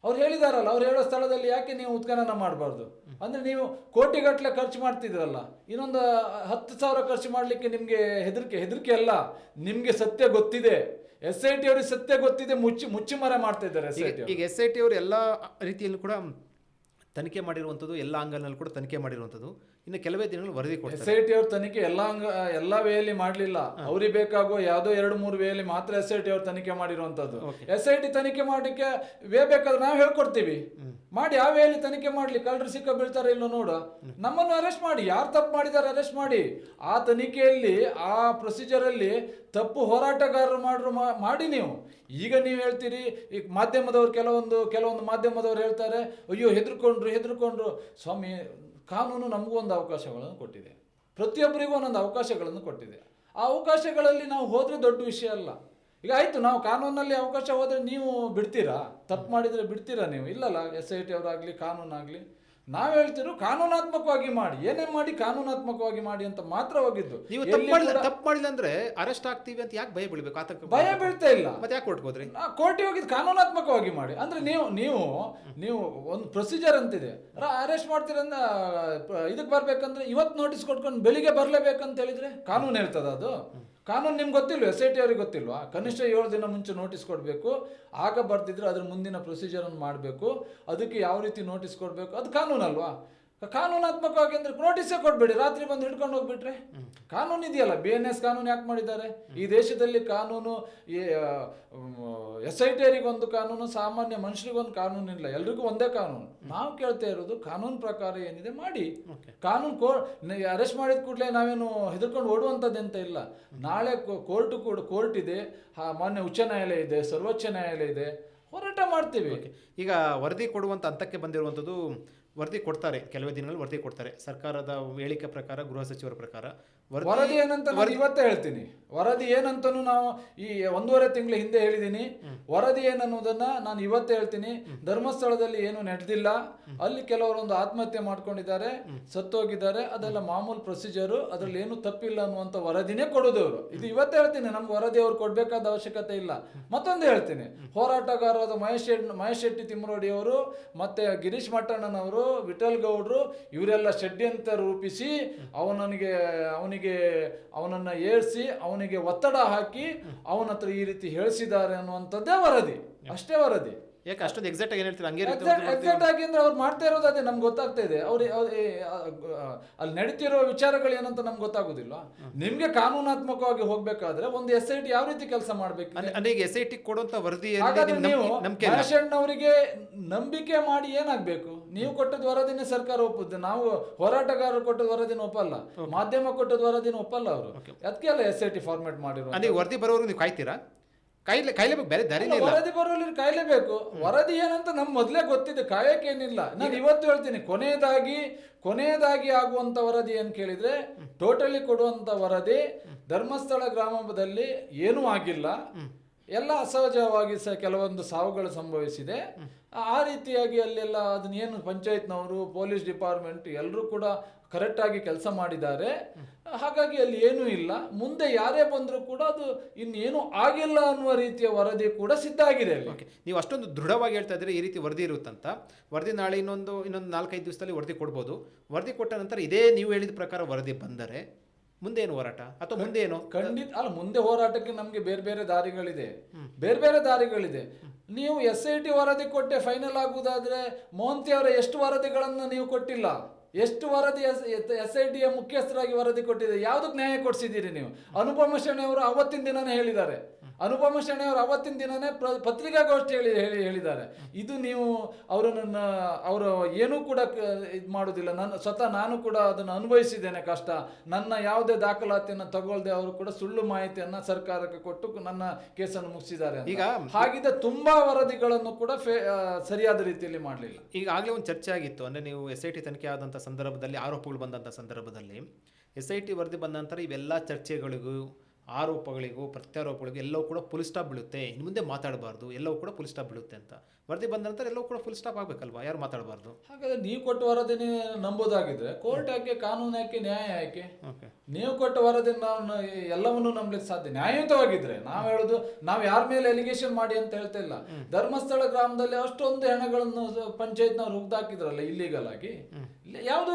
Speaker 2: ಅವ್ರು ಹೇಳಿದಾರಲ್ಲ ಅವ್ರು ಹೇಳೋ ಸ್ಥಳದಲ್ಲಿ ಯಾಕೆ ನೀವು ಉತ್ಖನನ ಮಾಡಬಾರ್ದು? ಅಂದ್ರೆ ನೀವು ಕೋಟಿಗಟ್ಟಲೆ ಖರ್ಚು ಮಾಡ್ತಿದ್ರಲ್ಲ ಇನ್ನೊಂದು ಹತ್ತು ಸಾವಿರ ಖರ್ಚು ಮಾಡಲಿಕ್ಕೆ ನಿಮಗೆ ಹೆದರಿಕೆ ಹೆದರಿಕೆ ಅಲ್ಲ ನಿಮಗೆ ಸತ್ಯ ಗೊತ್ತಿದೆ. ಎಸ್ ಐ ಟಿ ಅವ್ರಿಗೆ ಸತ್ಯ ಗೊತ್ತಿದೆ ಮುಚ್ಚಿ ಮುಚ್ಚಿ ಮರ ಮಾಡ್ತಾ ಇದ್ದಾರೆ ಎಸ್ ಐ ಟಿ
Speaker 1: ಈಗ ಎಸ್ ಐ ಟಿ ಅವರು ಎಲ್ಲ ರೀತಿಯಲ್ಲೂ ಕೂಡ ತನಿಖೆ ಮಾಡಿರುವಂಥದ್ದು ಎಲ್ಲ ಆಂಗಲ್ನಲ್ಲಿ ಕೂಡ ತನಿಖೆ ಮಾಡಿರುವಂಥದ್ದು. ಇನ್ನು ಕೆಲವೇ ದಿನಗಳು ವರದಿ
Speaker 2: ಎಸ್
Speaker 1: ಕೊಡ್ತಾರೆ
Speaker 2: ಐ ಟಿ ಅವ್ರ ತನಿಖೆ ಎಲ್ಲ ಎಲ್ಲ ವೇಯಲ್ಲಿ ಮಾಡಲಿಲ್ಲ. ಅವ್ರಿಗೆ ಬೇಕಾಗುವ ಯಾವುದೋ ಎರಡು ಮೂರು ವೇಯಲ್ಲಿ ಮಾತ್ರ ಎಸ್ ಐ ಟಿ ಅವ್ರ ತನಿಖೆ ಮಾಡಿರುವಂಥದ್ದು. ಎಸ್ ಐ ಟಿ ತನಿಖೆ ಮಾಡಲಿಕ್ಕೆ ವೇ ಬೇಕಾದ್ರೆ ನಾವು ಹೇಳ್ಕೊಡ್ತೀವಿ. ಮಾಡಿ ಯಾವ ವೇಯಲ್ಲಿ ತನಿಖೆ ಮಾಡ್ಲಿ ಕಳ್ಳರು ಸಿಕ್ಕ ಬೀಳ್ತಾರೆ ಇಲ್ಲೋ ನೋಡು. ನಮ್ಮನ್ನು ಅರೆಸ್ಟ್ ಮಾಡಿ. ಯಾರು ತಪ್ಪು ಮಾಡಿದ್ದಾರೆ ಅರೆಸ್ಟ್ ಮಾಡಿ. ಆ ತನಿಖೆಯಲ್ಲಿ ಆ ಪ್ರೊಸೀಜರಲ್ಲಿ ತಪ್ಪು ಹೋರಾಟಗಾರರು ಮಾಡ್ರು ಮಾ- ಮಾಡಿ ನೀವು. ಈಗ ನೀವು ಹೇಳ್ತೀರಿ ಈಗ ಮಾಧ್ಯಮದವ್ರು ಕೆಲವೊಂದು ಕೆಲವೊಂದು ಮಾಧ್ಯಮದವ್ರು ಹೇಳ್ತಾರೆ ಅಯ್ಯೋ ಹೆದರ್ಕೊಂಡ್ರು ಹೆದರ್ಕೊಂಡ್ರು. ಸ್ವಾಮಿ ಕಾನೂನು ನಮಗೂ ಒಂದು ಅವಕಾಶಗಳನ್ನು ಕೊಟ್ಟಿದೆ. ಪ್ರತಿಯೊಬ್ಬರಿಗೂ ಒಂದೊಂದು ಅವಕಾಶಗಳನ್ನು ಕೊಟ್ಟಿದೆ. ಆ ಅವಕಾಶಗಳಲ್ಲಿ ನಾವು ಹೋದರೆ ದೊಡ್ಡ ವಿಷಯ ಅಲ್ಲ. ಈಗ ಆಯಿತು, ನಾವು ಕಾನೂನಲ್ಲಿ ಅವಕಾಶ ಹೋದರೆ ನೀವು ಬಿಡ್ತೀರಾ? ತಪ್ಪು ಮಾಡಿದರೆ ಬಿಡ್ತೀರಾ ನೀವು? ಇಲ್ಲಲ್ಲ, ಎಸ್ ಐ ಟಿ ಅವರಾಗಲಿ, ಕಾನೂನಾಗ್ಲಿ. ನಾವು ಹೇಳ್ತಿರೋ ಕಾನೂನಾತ್ಮಕವಾಗಿ ಮಾಡಿ ಏನೇ ಮಾಡಿ ಕಾನೂನಾತ್ಮಕವಾಗಿ ಮಾಡಿ ಅಂತ ಮಾತ್ರ ಹೋಗಿದ್ದು.
Speaker 1: ನೀವು ತಪ್ಪು ಮಾಡಿಲ್ಲ ಅಂದ್ರೆ ಅರೆಸ್ಟ್ ಆಗ್ತೀವಿ ಅಂತ ಯಾಕೆ ಭಯ ಬೀಳ್ಬೇಕು? ಆತಂಕ
Speaker 2: ಭಯ ಬೀಳ್ತಾ ಇಲ್ಲ.
Speaker 1: ಮತ್ತೆ ಯಾಕೆ ಕೋರ್ಟ್ ಹೋದ್ರಿ?
Speaker 2: ಕೋರ್ಟಿಗೆ ಹೋಗಿದ್ದು ಕಾನೂನಾತ್ಮಕವಾಗಿ ಮಾಡಿ. ಅಂದ್ರೆ ನೀವು ನೀವು ನೀವು ಒಂದು ಪ್ರೊಸೀಜರ್ ಅಂತಿದೆ. ಅರೆಸ್ಟ್ ಮಾಡ್ತೀರಂದ ಇದಕ್ಕೆ ಬರ್ಬೇಕಂದ್ರೆ ಇವತ್ತು ನೋಟಿಸ್ ಕೊಟ್ಕೊಂಡು ಬೆಳಿಗ್ಗೆ ಬರ್ಲೇಬೇಕಂತ ಹೇಳಿದ್ರೆ ಕಾನೂನು ಹೇಳ್ತದ ಅದು. ಕಾನೂನು ನಿಮ್ಗೆ ಗೊತ್ತಿಲ್ವ ಎಸ್ ಐ ಟಿ ಅವ್ರಿಗೆ ಗೊತ್ತಿಲ್ವಾ? ಕನಿಷ್ಠ ಏಳು ದಿನ ಮುಂಚೆ ನೋಟಿಸ್ ಕೊಡಬೇಕು, ಆಗ ಬರ್ತಿದ್ರೆ ಅದ್ರ ಮುಂದಿನ ಪ್ರೊಸೀಜರನ್ನು ಮಾಡಬೇಕು, ಅದಕ್ಕೆ ಯಾವ ರೀತಿ ನೋಟಿಸ್ ಕೊಡಬೇಕು, ಅದು ಕಾನೂನು ಅಲ್ವಾ ಕಾನೂನಾತ್ಮಕವಾಗಿ ಅಂದ್ರೆ ನೋಟಿಸೇ ಕೊಡ್ಬೇಡಿ. ರಾತ್ರಿ ಬಂದು ಹಿಡ್ಕೊಂಡು ಹೋಗ್ಬಿಟ್ರೆ? ಕಾನೂನು ಇದೆಯಲ್ಲ ಬಿ ಎನ್ ಎಸ್ ಕಾನೂನು ಯಾಕೆ ಮಾಡಿದ್ದಾರೆ? ಈ ದೇಶದಲ್ಲಿ ಕಾನೂನು ಎಸ್ ಐ ಟಿ ಒಂದು ಕಾನೂನು ಸಾಮಾನ್ಯ ಮನುಷ್ಯರಿಗೊಂದು ಕಾನೂನು ಇಲ್ಲ. ಎಲ್ರಿಗೂ ಒಂದೇ ಕಾನೂನು. ನಾವು ಕೇಳ್ತಾ ಇರೋದು ಕಾನೂನು ಪ್ರಕಾರ ಏನಿದೆ ಮಾಡಿ. ಕಾನೂನು ಕೋ ಅರೆಸ್ಟ್ ಮಾಡಿದ ಕೂಡಲೇ ನಾವೇನು ಹೆದರ್ಕೊಂಡು ಓಡುವಂಥದ್ದು ಅಂತ ಇಲ್ಲ. ನಾಳೆ ಕೋರ್ಟ್ ಕೂಡ ಕೋರ್ಟ್ ಇದೆ. ಮಾನ್ಯ ಉಚ್ಚ ನ್ಯಾಯಾಲಯ ಇದೆ ಸರ್ವೋಚ್ಚ ನ್ಯಾಯಾಲಯ ಇದೆ. ಹೋರಾಟ ಮಾಡ್ತೀವಿ.
Speaker 1: ಈಗ ವರದಿ ಕೊಡುವಂತ ಹಂತಕ್ಕೆ ಬಂದಿರುವಂಥದ್ದು ವರದಿ ಕೊಡ್ತಾರೆ ಕೆಲವೇ ದಿನಗಳಲ್ಲಿ ವರದಿ ಕೊಡ್ತಾರೆ. ಸರ್ಕಾರದ ಹೇಳಿಕೆ ಪ್ರಕಾರ ಗೃಹ ಸಚಿವರ ಪ್ರಕಾರ
Speaker 2: ವರದಿ ಏನಂತ ನಾನು ಇವತ್ತೇ ಹೇಳ್ತೀನಿ. ವರದಿ ಏನಂತನೂ ನಾವು ಈ ಒಂದೂವರೆ ತಿಂಗಳ ಹಿಂದೆ ಹೇಳಿದ್ದೀನಿ. ವರದಿ ಏನನ್ನುವುದನ್ನ ನಾನು ಇವತ್ತೇ ಹೇಳ್ತೀನಿ. ಧರ್ಮಸ್ಥಳದಲ್ಲಿ ಏನು ನಡೆದಿಲ್ಲ. ಅಲ್ಲಿ ಕೆಲವರೊಂದು ಆತ್ಮಹತ್ಯೆ ಮಾಡ್ಕೊಂಡಿದ್ದಾರೆ ಸತ್ತೋಗಿದ್ದಾರೆ. ಅದೆಲ್ಲ ಮಾಮೂಲು ಪ್ರೊಸೀಜರು. ಅದರಲ್ಲಿ ಏನು ತಪ್ಪಿಲ್ಲ ಅನ್ನುವಂಥ ವರದಿನೇ ಕೊಡೋದವರು. ಇದು ಇವತ್ತೇ ಹೇಳ್ತೀನಿ. ನಮ್ಗೆ ವರದಿ ಅವ್ರು ಕೊಡ್ಬೇಕಾದ ಅವಶ್ಯಕತೆ ಇಲ್ಲ. ಮತ್ತೊಂದು ಹೇಳ್ತೀನಿ. ಹೋರಾಟಗಾರರಾದ ಮಹೇಶ್ ಮಹೇಶ್ ಶೆಟ್ಟಿ ತಿಮ್ಮರೋಡಿ ಅವರು ಮತ್ತೆ ಗಿರೀಶ್ ಮಟ್ಟಣ್ಣನವರು ವಿಠಲ್ ಗೌಡ್ರು ಇವರೆಲ್ಲ ಷಡ್ಯಂತ ರೂಪಿಸಿ ಅವನಿಗೆ ಅವನಿಗೆ ಅವನನ್ನ ಏರಿಸಿ ಅವನಿಗೆ ಒತ್ತಡ ಹಾಕಿ ಅವನ ಹತ್ರ ಈ ರೀತಿ ಹೇಳಿಸಿದ್ದಾರೆ ಅನ್ನುವಂಥದ್ದೇ ವರದಿ. ಅಷ್ಟೇ ವರದಿ.
Speaker 1: ಯಾಕೆ ಅಷ್ಟೊಂದು ಎಕ್ಸಾಕ್ಟ್ ಆಗಿ ಏನ್ ಹೇಳ್ತೀರಾ? ಹಂಗೆ
Speaker 2: ಎಕ್ಸಾಕ್ಟ್ ಆಗಿ ಅಂದ್ರೆ ಅವ್ರು ಮಾಡ್ತಾ ಇರೋದು ಅದೇ ನಮ್ಗೆ ಗೊತ್ತಾಗ್ತಾ ಇದೆ. ಅವ್ರು ಅಲ್ಲಿ ನಡೀತಿರೋ ವಿಚಾರಗಳು ಏನಂತ ನಮ್ಗೆ ಗೊತ್ತಾಗೋದಿಲ್ಲ ನಿಮ್ಗೆ ಕಾನೂನಾತ್ಮಕವಾಗಿ ಹೋಗ್ಬೇಕಾದ್ರೆ ಒಂದು ಎಸ್ ಐ ಟಿ ಯಾವ ರೀತಿ ಕೆಲಸ ಮಾಡ್ಬೇಕು?
Speaker 1: ಅಂದ್ರೆ- ಎಸ್ ಐ ಟಿ ಕೊಡುವಂತ ವರದಿ
Speaker 2: ಹಾಗಾದ್ರೆ ನೀವು ಅವರಿಗೆ ನಂಬಿಕೆ ಮಾಡಿ ಏನಾಗ್ಬೇಕು? ನೀವು ಕೊಟ್ಟದ ವರದಿನೇ ಸರ್ಕಾರ ಒಪ್ಪುತ್ತೆ ನಾವು ಹೋರಾಟಗಾರರು ಕೊಟ್ಟದ ವರದಿನ ಒಪ್ಪಲ್ಲ. ಮಾಧ್ಯಮ ಕೊಟ್ಟದ ವರದಿನ ಒಪ್ಪಲ್ಲ ಅವರು. ಅದಕ್ಕೆ ಅಲ್ಲ ಎಸ್ ಐ ಟಿ ಫಾರ್ಮೇಟ್ ಮಾಡಿರೋ
Speaker 1: ಅದೇ ವರದಿ ಬರೋರು ನೀವು ಕಾಯ್ತೀರಾ? ಕಾಯ್ಲೆ ಕಾಯ್ಲೇಬೇಕು ಬೇರೆ ದಾರಿನೇ ಇಲ್ಲ.
Speaker 2: ವರದಿ ಬರೋಲಿ ಕಾಯ್ಲೇಬೇಕು ವರದಿ ಏನಂತ ನಮ್ ಮೊದ್ಲೇ ಗೊತ್ತಿದೆ ಕಾಯಕ್ಕೇನಿಲ್ಲ ನಾನು ಇವತ್ತು ಹೇಳ್ತೀನಿ ಕೊನೆಯದಾಗಿ ಕೊನೆಯದಾಗಿ ಆಗುವಂತ ವರದಿ ಏನ್ ಕೇಳಿದ್ರೆ ಟೋಟಲಿ ಕೊಡುವಂತ ವರದಿ ಧರ್ಮಸ್ಥಳ ಗ್ರಾಮದಲ್ಲಿ ಏನೂ ಆಗಿಲ್ಲ. ಎಲ್ಲ ಅಸಹಜವಾಗಿ ಸಹ ಕೆಲವೊಂದು ಸಾವುಗಳು ಸಂಭವಿಸಿದೆ. ಆ ರೀತಿಯಾಗಿ ಅಲ್ಲೆಲ್ಲ ಅದನ್ನೇನು ಪಂಚಾಯತ್ನವರು, ಪೊಲೀಸ್ ಡಿಪಾರ್ಟ್ಮೆಂಟ್ ಎಲ್ಲರೂ ಕೂಡ ಕರೆಕ್ಟಾಗಿ ಕೆಲಸ ಮಾಡಿದ್ದಾರೆ. ಹಾಗಾಗಿ ಅಲ್ಲಿ ಏನೂ ಇಲ್ಲ. ಮುಂದೆ ಯಾರೇ ಬಂದರೂ ಕೂಡ ಅದು ಇನ್ನೇನು ಆಗಿಲ್ಲ ಅನ್ನುವ ರೀತಿಯ ವರದಿ ಕೂಡ ಸಿದ್ಧ ಆಗಿದೆ
Speaker 1: ನೀವು ಅಷ್ಟೊಂದು ದೃಢವಾಗಿ ಹೇಳ್ತಾ ಇದ್ರೆ ಈ ರೀತಿ ವರದಿ ಇರುತ್ತಂತ. ವರದಿ ನಾಳೆ ಇನ್ನೊಂದು ಇನ್ನೊಂದು ನಾಲ್ಕೈದು ದಿವಸದಲ್ಲಿ ವರದಿ ಕೊಡ್ಬೋದು. ವರದಿ ಕೊಟ್ಟ ನಂತರ ಇದೇ ನೀವು ಹೇಳಿದ ಪ್ರಕಾರ ವರದಿ ಬಂದರೆ ಮುಂದೆ ಏನು ಹೋರಾಟ? ಅಥವಾ ಮುಂದೆ ಏನು
Speaker 2: ಖಂಡಿತ ಅಲ್ಲ ಮುಂದೆ ಹೋರಾಟಕ್ಕೆ ನಮಗೆ ಬೇರೆ ಬೇರೆ ದಾರಿಗಳಿದೆ. ಬೇರೆ ಬೇರೆ ದಾರಿಗಳಿದೆ. ನೀವು ಎಸ್ ಐ ಟಿ ವರದಿ ಕೊಟ್ಟೆ ಫೈನಲ್ ಆಗುವುದಾದ್ರೆ ಮೋಹಂತಿ ಅವರ ಎಷ್ಟು ವರದಿಗಳನ್ನು ನೀವು ಕೊಟ್ಟಿಲ್ಲ? ಎಷ್ಟು ವರದಿ ಎಸ್ ಐ ಟಿಯ ಮುಖ್ಯಸ್ಥರಾಗಿ ವರದಿ ಕೊಟ್ಟಿದೆ? ಯಾವುದಕ್ಕೆ ನ್ಯಾಯ ಕೊಡಿಸಿದ್ದೀರಿ ನೀವು? ಅನುಪಮ ಶೆಣೆ ಅವರು ಅವತ್ತಿನ ದಿನನೇ ಹೇಳಿದ್ದಾರೆ. ಅನುಪಮ ಶೆಣೆ ಅವರು ಅವತ್ತಿನ ದಿನನೇ ಪ್ರ- ಪತ್ರಿಕಾಗೋಷ್ಠಿ ಹೇಳಿ ಹೇಳಿ ಹೇಳಿದ್ದಾರೆ. ಇದು ನೀವು ಅವರನ್ನ ಅವರು ಏನೂ ಕೂಡ ಇದು ಮಾಡೋದಿಲ್ಲ. ನನ್ನ ಸ್ವತಃ ನಾನು ಕೂಡ ಅದನ್ನು ಅನುಭವಿಸಿದ್ದೇನೆ ಕಷ್ಟ. ನನ್ನ ಯಾವುದೇ ದಾಖಲಾತಿಯನ್ನು ತಗೊಳ್ದೆ ಅವರು ಕೂಡ ಸುಳ್ಳು ಮಾಹಿತಿಯನ್ನ ಸರ್ಕಾರಕ್ಕೆ ಕೊಟ್ಟು ನನ್ನ ಕೇಸನ್ನು ಮುಗಿಸಿದ್ದಾರೆ
Speaker 1: ಈಗ
Speaker 2: ಹಾಗಿದ್ದ ತುಂಬಾ ವರದಿಗಳನ್ನು ಕೂಡ ಫೇ- ಸರಿಯಾದ ರೀತಿಯಲ್ಲಿ ಮಾಡಲಿಲ್ಲ.
Speaker 1: ಈಗ ಆಗಲೇ ಒಂದು ಚರ್ಚೆ ಆಗಿತ್ತು. ಅಂದರೆ ನೀವು ಎಸ್ ಐ ಟಿ ತನಿಖೆ ಆದಂಥ ಸಂದರ್ಭದಲ್ಲಿ ಆರೋಪಗಳು ಬಂದಂಥ ಸಂದರ್ಭದಲ್ಲಿ ಎಸ್ ಐ ಟಿ ವರದಿ ಬಂದ ನಂತರ ಇವೆಲ್ಲ ಚರ್ಚೆಗಳಿಗೂ ಆರೋಪಗಳಿಗೂ ಪ್ರತ್ಯಾರೋಪಗಳಿಗೂ ಎಲ್ಲವೂ ಕೂಡ ಫುಲ್ ಸ್ಟಾಪ್ ಬೀಳುತ್ತೆ. ಇನ್ನು ಮುಂದೆ ಮಾತಾಡಬಾರ್ದು. ಎಲ್ಲವೂ ಕೂಡ ಫುಲ್ ಸ್ಟಾಪ್ ಬೀಳುತ್ತೆ ಅಂತ. ವರದಿ ಬಂದ ನಂತರ ಎಲ್ಲವೂ ಕೂಡ ಫುಲ್ ಸ್ಟಾಪ್ ಆಗಬೇಕಲ್ವಾ? ಯಾರು ಮಾತಾಡಬಾರ್ದು?
Speaker 2: ಹಾಗಾದ್ರೆ ನೀವು ಕೊಟ್ಟ ವರದಿನೇ ನಂಬೋದಾಗಿದ್ರೆ ಕೋರ್ಟ್ ಯಾಕೆ ಕಾನೂನು ಯಾಕೆ ನ್ಯಾಯ ಯಾಕೆ? ನೀವು ಕೊಟ್ಟ ವರದಿ ನಾವು ಎಲ್ಲವನ್ನು ನಂಬಲಿಕ್ಕೆ ಸಾಧ್ಯ ನ್ಯಾಯಯುತವಾಗಿದ್ರೆ ನಾವು ಹೇಳುದು ನಾವು ಯಾರ ಮೇಲೆ ಎಲಿಗೇಷನ್ ಮಾಡಿ ಅಂತ ಹೇಳ್ತಾ ಇಲ್ಲ. ಧರ್ಮಸ್ಥಳ ಗ್ರಾಮದಲ್ಲಿ ಅಷ್ಟೊಂದು ಹೆಣಗಳನ್ನು ಪಂಚಾಯತ್ನವ್ರು ಹುಗ್ದಾಕಿದ್ರಲ್ಲ ಇಲ್ಲಿಗಲ್ ಆಗಿ? ಯಾವುದು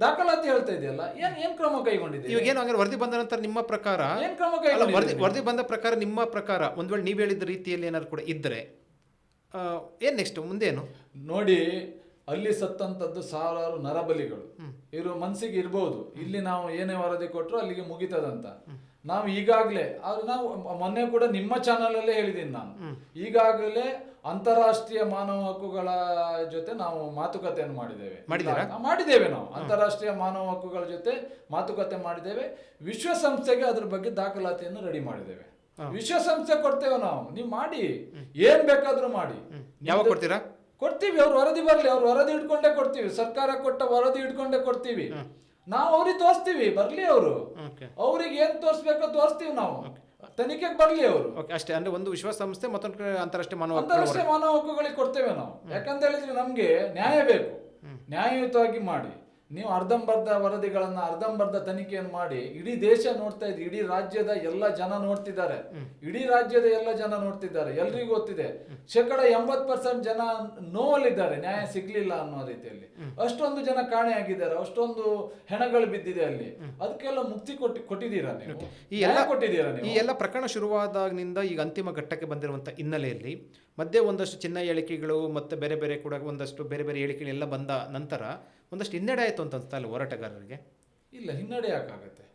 Speaker 2: ದಾಖಲಾತಿ ಹೇಳ್ತಾ ಇದೆಯಲ್ಲ ಏನ್ ಏನ್ ಕ್ರಮ ಕೈಗೊಂಡಿದೆ
Speaker 1: ಇವಾಗ ಏನು ಹಂಗಾರೆ ವರದಿ ಬಂದ ನಂತರ ನಿಮ್ಮ ಪ್ರಕಾರ
Speaker 2: ಏನ್ ಕ್ರಮ
Speaker 1: ವರದಿ ವರದಿ ಬಂದ ಪ್ರಕಾರ ನಿಮ್ಮ ಪ್ರಕಾರ ಒಂದ್ ವೇಳೆ ನೀವು ಹೇಳಿದ ರೀತಿಯಲ್ಲಿ ಏನಾದ್ರು ಕೂಡ ಇದ್ದರೆ ಏನು ನೆಕ್ಸ್ಟ್ ಮುಂದೇನು?
Speaker 2: ನೋಡಿ ಅಲ್ಲಿ ಸತ್ತಂತದ್ದು ಸಾವಿರಾರು ನರಬಲಿಗಳು. ಇವರು ಮನ್ಸಿಗೆ ಇರ್ಬೋದು. ಇಲ್ಲಿ ನಾವು ಏನೇ ವರದಿ ಕೊಟ್ಟರು ಅಲ್ಲಿಗೆ ಮುಗಿತದಂತ. ನಾವು ಈಗಾಗಲೇ ಆದ್ರೆ ನಾವು ಮೊನ್ನೆ ಕೂಡ ನಿಮ್ಮ ಚಾನಲಲ್ಲೇ ಹೇಳಿದ್ದೀನಿ ನಾನು. ಈಗಾಗಲೇ ಅಂತಾರಾಷ್ಟ್ರೀಯ ಮಾನವ ಹಕ್ಕುಗಳ ಜೊತೆ ನಾವು ಮಾತುಕತೆಯನ್ನು ಮಾಡಿದ್ದೇವೆ? ಮಾಡಿದ್ದೇವೆ ನಾವು. ಅಂತಾರಾಷ್ಟ್ರೀಯ ಮಾನವ ಹಕ್ಕುಗಳ ಜೊತೆ ಮಾತುಕತೆ ಮಾಡಿದ್ದೇವೆ. ವಿಶ್ವಸಂಸ್ಥೆಗೆ ಅದ್ರ ಬಗ್ಗೆ ದಾಖಲಾತಿಯನ್ನು ರೆಡಿ ಮಾಡಿದ್ದೇವೆ. ವಿಶ್ವಸಂಸ್ಥೆ ಕೊಡ್ತೇವೆ ನಾವು. ನೀವು ಮಾಡಿ. ಏನ್ ಬೇಕಾದ್ರೂ ಮಾಡಿ.
Speaker 1: ಯಾವಾಗ ಕೊಡ್ತೀರಾ?
Speaker 2: ಕೊಡ್ತೀವಿ ಅವ್ರು ವರದಿ ಬರಲಿ. ಅವ್ರು ವರದಿ ಇಟ್ಕೊಂಡೇ ಕೊಡ್ತೀವಿ. ಸರ್ಕಾರ ಕೊಟ್ಟ ವರದಿ ಇಟ್ಕೊಂಡೇ ಕೊಡ್ತೀವಿ. ನಾವು ಅವ್ರಿಗೆ ತೋರಿಸ್ತೀವಿ ಬರ್ಲಿ ಅವರು. ಅವ್ರಿಗೆ ಏನ್ ತೋರಿಸ್ಬೇಕೋ ತೋರಿಸ್ತೀವಿ ನಾವು. ತನಿಖೆಗೆ ಬರ್ಲಿ ಅವರು.
Speaker 1: ಅಷ್ಟೇ ಅಂದ್ರೆ ಒಂದು ವಿಶ್ವಸಂಸ್ಥೆ ಮತ್ತೊಂದು ಅಂತಾರಾಷ್ಟ್ರೀಯ ಮಾನವ
Speaker 2: ಅಂತಾರಾಷ್ಟ್ರೀಯ ಮಾನವ ಹಕ್ಕುಗಳಿಗೆ ಕೊಡ್ತೇವೆ ನಾವು. ಯಾಕಂತ ಹೇಳಿದ್ರೆ ನಮ್ಗೆ ನ್ಯಾಯ ಬೇಕು. ನ್ಯಾಯಯುತವಾಗಿ ಮಾಡಿ. ನೀವು ಅರ್ಧಂಬರ್ಧ ವರದಿಗಳನ್ನ ಅರ್ಧಂಬರ್ಧ ತನಿಖೆಯನ್ನು ಮಾಡಿ ಇಡೀ ದೇಶ ನೋಡ್ತಾ ಇದೆ ಇಡೀ ರಾಜ್ಯದ ಎಲ್ಲ ಜನ ನೋಡ್ತಿದ್ದಾರೆ. ಇಡೀ ರಾಜ್ಯದ ಎಲ್ಲ ಜನ ನೋಡ್ತಿದ್ದಾರೆ. ಎಲ್ರಿಗೂ ಗೊತ್ತಿದೆ. ಶೇಕಡ ಎಂಬತ್ ಪರ್ಸೆಂಟ್ ಜನ ನೋವಲ್ಲಿದ್ದಾರೆ ನ್ಯಾಯ ಸಿಗ್ಲಿಲ್ಲ ಅನ್ನೋ ರೀತಿಯಲ್ಲಿ. ಅಷ್ಟೊಂದು ಜನ ಕಾಣೆಯಾಗಿದ್ದಾರೆ ಅಷ್ಟೊಂದು ಹೆಣಗಳು ಬಿದ್ದಿದೆ ಅಲ್ಲಿ. ಅದಕ್ಕೆಲ್ಲ ಮುಕ್ತಿ ಕೊಟ್ಟಿ ಕೊಟ್ಟಿದ್ದೀರಾ ನೀವು?
Speaker 1: ಈ ಎಲ್ಲ
Speaker 2: ಕೊಟ್ಟಿದ್ದೀರಾ
Speaker 1: ಈ ಎಲ್ಲ ಪ್ರಕರಣ ಶುರುವಾದಾಗಿನಿಂದ ಈಗ ಅಂತಿಮ ಘಟ್ಟಕ್ಕೆ ಬಂದಿರುವಂಥ ಹಿನ್ನೆಲೆಯಲ್ಲಿ ಮಧ್ಯೆ ಒಂದಷ್ಟು ಚಿನ್ನ ಹೇಳಿಕೆಗಳು ಮತ್ತು ಬೇರೆ ಬೇರೆ ಕೂಡ ಒಂದಷ್ಟು ಬೇರೆ ಬೇರೆ ಹೇಳಿಕೆಗಳೆಲ್ಲ ಬಂದ ನಂತರ ಒಂದಷ್ಟು ಹಿನ್ನಡೆ ಆಯಿತು ಅಂತ ಅನ್ಸ್ತಾ ಇಲ್ಲ ಹೋರಾಟಗಾರರಿಗೆ.
Speaker 2: ಇಲ್ಲ ಹಿನ್ನಡೆ ಯಾಕಾಗತ್ತೆ?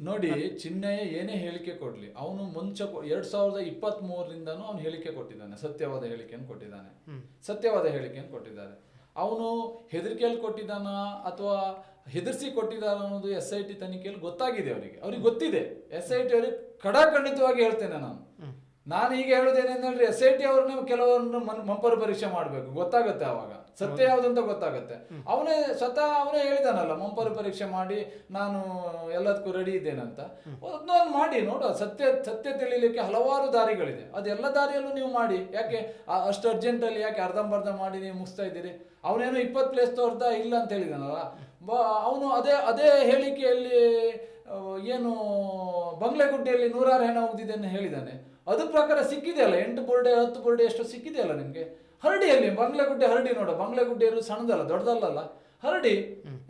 Speaker 2: ನೋಡಿ ಚಿನ್ನಯ್ಯ ಏನೇ ಹೇಳಿಕೆ ಕೊಡಲಿ ಅವನು ಮುಂಚೆ ಎರಡು ಸಾವಿರದ ಇಪ್ಪತ್ತ್ ಮೂರರಿಂದನೂ ಅವನು ಹೇಳಿಕೆ ಕೊಟ್ಟಿದ್ದಾನೆ ಸತ್ಯವಾದ ಹೇಳಿಕೆಯನ್ನು ಕೊಟ್ಟಿದ್ದಾನೆ. ಸತ್ಯವಾದ ಹೇಳಿಕೆಯನ್ನು ಕೊಟ್ಟಿದ್ದಾರೆ. ಅವನು ಹೆದರಿಕೆಯಲ್ಲಿ ಕೊಟ್ಟಿದ್ದಾನ ಅಥವಾ ಹೆದರಿಸಿ ಕೊಟ್ಟಿದ್ದಾನ ಅನ್ನೋದು ಎಸ್ ಐ ಟಿ ತನಿಖೆಯಲ್ಲಿ ಗೊತ್ತಾಗಿದೆ ಅವರಿಗೆ. ಅವ್ರಿಗೆ ಗೊತ್ತಿದೆ. ಎಸ್ ಐ ಟಿ ಅವ್ರಿಗೆ ಖಡಾಖಂಡಿತವಾಗಿ ಹೇಳ್ತೇನೆ ನಾನು. ನಾನು ಈಗ ಹೇಳೋದೇನೆಂದ್ರೆ ಎಸ್ ಐ ಟಿ ಅವ್ರನ್ನ ಕೆಲವರನ್ನ ಮನ್- ಮಂಪರು ಪರೀಕ್ಷೆ ಮಾಡಬೇಕು. ಗೊತ್ತಾಗುತ್ತೆ ಅವಾಗ ಸತ್ಯ ಯಾವ್ದಂತ ಗೊತ್ತಾಗುತ್ತೆ. ಅವನೇ ಸ್ವತಃ ಅವನೇ ಹೇಳಿದಾನಲ್ಲ, ಮಂಪರು ಪರೀಕ್ಷೆ ಮಾಡಿ ನಾನು ಎಲ್ಲದಕ್ಕೂ ರೆಡಿ ಇದ್ದೇನಂತ. ಅದನ್ನ ಮಾಡಿ ನೋಡು ಸತ್ಯ ಸತ್ಯ ತಿಳಿಲಿಕ್ಕೆ ಹಲವಾರು ದಾರಿಗಳಿದೆ. ಅದೆಲ್ಲ ದಾರಿಯಲ್ಲೂ ನೀವು ಮಾಡಿ. ಯಾಕೆ ಅಷ್ಟು ಅರ್ಜೆಂಟಲ್ಲಿ ಯಾಕೆ ಅರ್ಧಂಬರ್ಧ ಮಾಡಿ ನೀವು ಮುಗಿಸ್ತಾ ಇದ್ದೀರಿ? ಅವನೇನು ಇಪ್ಪತ್ತು ಪ್ಲೇಸ್ ತೋರ್ದ ಇಲ್ಲ ಅಂತ ಹೇಳಿದಾನಲ್ಲ. ಅವನು ಅದೇ ಅದೇ ಹೇಳಿಕೆಯಲ್ಲಿ ಏನು ಬಂಗ್ಲೆಗುಡ್ಡೆಯಲ್ಲಿ ನೂರಾರು ಹೆಣ ಹೋಗ್ದಿದೆ ಅಂತ ಹೇಳಿದ್ದಾನೆ ಅದ್ರ ಪ್ರಕಾರ ಸಿಕ್ಕಿದೆಯಲ್ಲ? ಎಂಟು ಬೋರ್ಡೆ, ಹತ್ತು ಬೋರ್ಡೆ ಎಷ್ಟು ಸಿಕ್ಕಿದೆಯಲ್ಲ ನಿಮ್ಗೆ? ಹರಡಿಯಲ್ಲಿ ಬಂಗ್ಲೆಗುಡ್ಡೆ ಹರಡಿ ನೋಡು ಬಂಗ್ಲೆಗುಡ್ಡೆ ಇರೋದು ಸಣ್ಣದಲ್ಲ ದೊಡ್ಡದಲ್ಲ ಹರಡಿ.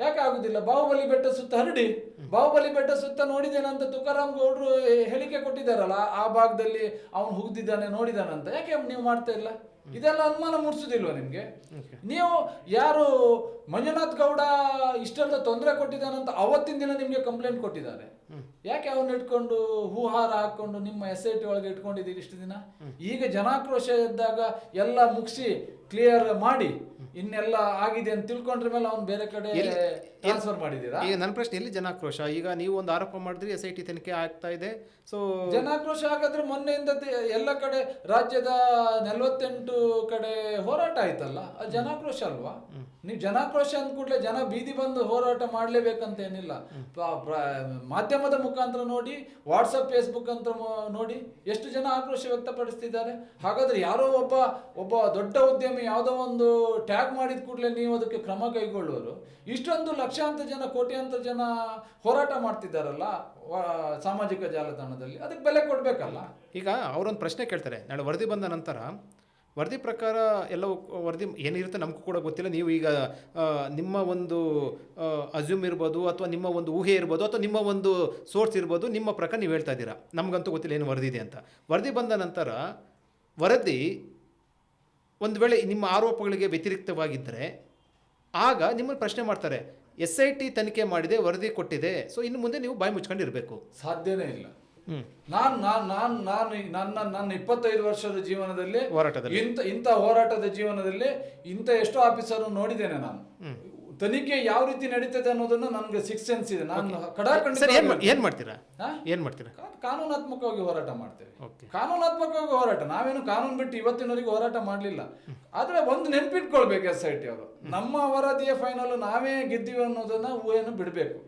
Speaker 2: ಯಾಕೆ ಆಗುದಿಲ್ಲ? ಬಾಹುಬಲಿ ಬೆಟ್ಟ ಸುತ್ತ ಹರಡಿ. ಬಾಹುಬಲಿ ಬೆಟ್ಟ ಸುತ್ತ ನೋಡಿದೇನಂತ ತುಕಾರಾಮ್ ಗೌಡ್ರು ಹೇಳಿಕೆ ಕೊಟ್ಟಿದ್ದಾರಲ್ಲ ಆ ಭಾಗದಲ್ಲಿ ಅವನು ಹುಗ್ದಿದ್ದಾನೆ ನೋಡಿದಾನಂತ ಯಾಕೆ ನೀವು ಮಾಡ್ತಾ ಇಲ್ಲ? ಇದೆಲ್ಲ ಅನುಮಾನ ಮೂಡಿಸುದಿಲ್ವ ನಿಮ್ಗೆ? ನೀವು ಯಾರು ಮಂಜುನಾಥ್ ಗೌಡ ಇಷ್ಟೆಲ್ಲ ತೊಂದರೆ ಕೊಟ್ಟಿದ್ದಾನಂತ ಅವತ್ತಿನ ದಿನ ನಿಮ್ಗೆ ಕಂಪ್ಲೇಂಟ್ ಕೊಟ್ಟಿದ್ದಾರೆ. ಯಾಕೆ ಅವನ್ನ ಇಟ್ಕೊಂಡು ಹೂಹಾರ ಹಾಕೊಂಡು ನಿಮ್ಮ ಎಸ್ ಐ ಟಿ ಒಳಗೆ ಇಟ್ಕೊಂಡಿದ್ದೀರಿ ಇಷ್ಟು ದಿನ? ಈಗ ಜನಾಕ್ರೋಶ ಇದ್ದಾಗ ಎಲ್ಲ ಮುಗಿಸಿ ಕ್ಲಿಯರ್ ಮಾಡಿ ಇನ್ನೆಲ್ಲ ಆಗಿದೆ ಅಂತ ತಿಳ್ಕೊಂಡ್ರ ಮೇಲೆ ಅವ್ನು ಬೇರೆ ಕಡೆ ಟ್ರಾನ್ಸ್ಫರ್ ಮಾಡಿದ್ದೀರಾ?
Speaker 1: ಈಗ ನನ್ನ ಪ್ರಶ್ನೆ ಎಲ್ಲಿ ಜನಾಕ್ರೋಶ? ಈಗ ನೀವು ಒಂದು ಆರೋಪ ಮಾಡಿದ್ರಿ ಎಸ್ ಐ ಟಿ ತನಿಖೆ ಆಗ್ತಾ ಇದೆ. ಸೊ
Speaker 2: ಜನಾಕ್ರೋಶ ಹಾಗಾದ್ರೆ ಮೊನ್ನೆಯಿಂದ ಎಲ್ಲ ಕಡೆ ರಾಜ್ಯದ ನಲವತ್ತೆಂಟು ಕಡೆ ಹೋರಾಟ ಆಯ್ತಲ್ಲ? ಅದು ಜನಾಕ್ರೋಶ ಅಲ್ವಾ? ನೀವು ಜನಾಕ್ರೋಶ ಅಂದ ಕೂಡಲೇ ಜನ ಬೀದಿ ಬಂದು ಹೋರಾಟ ಮಾಡಲೇಬೇಕಂತ ಏನಿಲ್ಲ. ಮಾಧ್ಯಮದ ಮುಖ ಮುಖಾಂತರ ನೋಡಿ ವಾಟ್ಸಪ್ ಫೇಸ್ಬುಕ್ ಅಂತ ನೋಡಿ ಎಷ್ಟು ಜನ ಆಕ್ರೋಶ ವ್ಯಕ್ತಪಡಿಸ್ತಿದ್ದಾರೆ. ಹಾಗಾದ್ರೆ ಯಾರೋ ಒಬ್ಬ ಒಬ್ಬ ದೊಡ್ಡ ಉದ್ಯಮಿ ಯಾವುದೋ ಒಂದು ಟ್ಯಾಗ್ ಮಾಡಿದ ಕೂಡಲೇ ನೀವು ಅದಕ್ಕೆ ಕ್ರಮ ಕೈಗೊಳ್ಳುವರು ಇಷ್ಟೊಂದು ಲಕ್ಷಾಂತರ ಜನ, ಕೋಟ್ಯಾಂತರ ಜನ ಹೋರಾಟ ಮಾಡ್ತಿದ್ದಾರಲ್ಲ ಸಾಮಾಜಿಕ ಜಾಲತಾಣದಲ್ಲಿ. ಅದಕ್ಕೆ ಬೆಲೆ ಕೊಡ್ಬೇಕಲ್ಲ.
Speaker 1: ಈಗ ಅವರೊಂದು ಪ್ರಶ್ನೆ ಕೇಳ್ತಾರೆ. ನಾಳೆ ವರದಿ ಬಂದ ನಂತರ ವರದಿ ಪ್ರಕಾರ ಎಲ್ಲವೂ ವರದಿ ಏನಿರುತ್ತೆ ನಮಗೂ ಕೂಡ ಗೊತ್ತಿಲ್ಲ. ನೀವು ಈಗ ನಿಮ್ಮ ಒಂದು ಅಸ್ಯೂಮ್ ಇರ್ಬೋದು ಅಥವಾ ನಿಮ್ಮ ಒಂದು ಊಹೆ ಇರ್ಬೋದು ಅಥವಾ ನಿಮ್ಮ ಒಂದು ಸೋರ್ಸ್ ಇರ್ಬೋದು, ನಿಮ್ಮ ಪ್ರಕಾರ ನೀವು ಹೇಳ್ತಾ ಇದ್ದೀರಾ? ನಮಗಂತೂ ಗೊತ್ತಿಲ್ಲ ಏನು ವರದಿ ಇದೆ ಅಂತ. ವರದಿ ಬಂದ ನಂತರ ವರದಿ ಒಂದು ವೇಳೆ ನಿಮ್ಮ ಆರೋಪಗಳಿಗೆ ವ್ಯತಿರಿಕ್ತವಾಗಿದ್ದರೆ ಆಗ ನಿಮ್ಮನ್ನು ಪ್ರಶ್ನೆ ಮಾಡ್ತಾರೆ ಎಸ್ ಐ ಟಿ ತನಿಖೆ ಮಾಡಿದೆ, ವರದಿ ಕೊಟ್ಟಿದೆ. ಸೊ ಇನ್ನು ಮುಂದೆ ನೀವು ಬಾಯಿ ಮುಚ್ಕೊಂಡಿರಬೇಕು.
Speaker 2: ಸಾಧ್ಯನೇ ಇಲ್ಲ. ನಾನ್ ನಾನು ನಾನು ನಾನು ನನ್ನ ನನ್ನ ಇಪ್ಪತ್ತೈದು ವರ್ಷದ ಜೀವನದಲ್ಲಿ
Speaker 1: ಹೋರಾಟದಲ್ಲಿ.
Speaker 2: ಇಂಥ ಇಂಥ ಹೋರಾಟದ ಜೀವನದಲ್ಲಿ ಇಂಥ ಎಷ್ಟೋ ಆಫೀಸರ್ ನೋಡಿದ್ದೇನೆ ನಾನು. ತನಿಖೆ ಯಾವ ರೀತಿ ನಡೀತದೆ ಅನ್ನೋದನ್ನು ನನಗೆ ಸಿಕ್ಸ್ ಸೆನ್ಸ್ ಇದೆ. ನಾನು
Speaker 1: ಸರ್ ಏನ್ ಮಾಡ್ತೀರಾ? ಏನ್ ಮಾಡ್ತೀರಾ?
Speaker 2: ಕಾನೂನಾತ್ಮಕವಾಗಿ ಹೋರಾಟ ಮಾಡ್ತೇವೆ. ಕಾನೂನಾತ್ಮಕವಾಗಿ ಹೋರಾಟ. ನಾವೇನು ಕಾನೂನು ಬಿಟ್ಟು ಇವತ್ತಿನವರೆಗೂ ಹೋರಾಟ ಮಾಡಲಿಲ್ಲ. ಆದ್ರೆ ಒಂದು ನೆನ್ಪಿಟ್ಕೊಳ್ಬೇಕು ಎಸ್ ಐ ಟಿ ಅವರು. ನಮ್ಮ ವರದಿಯ ಫೈನಲ್ ನಾವೇ ಗೆದ್ದೀವಿ ಅನ್ನೋದನ್ನ ಊಹೆಯನ್ನು ಬಿಡಬೇಕು.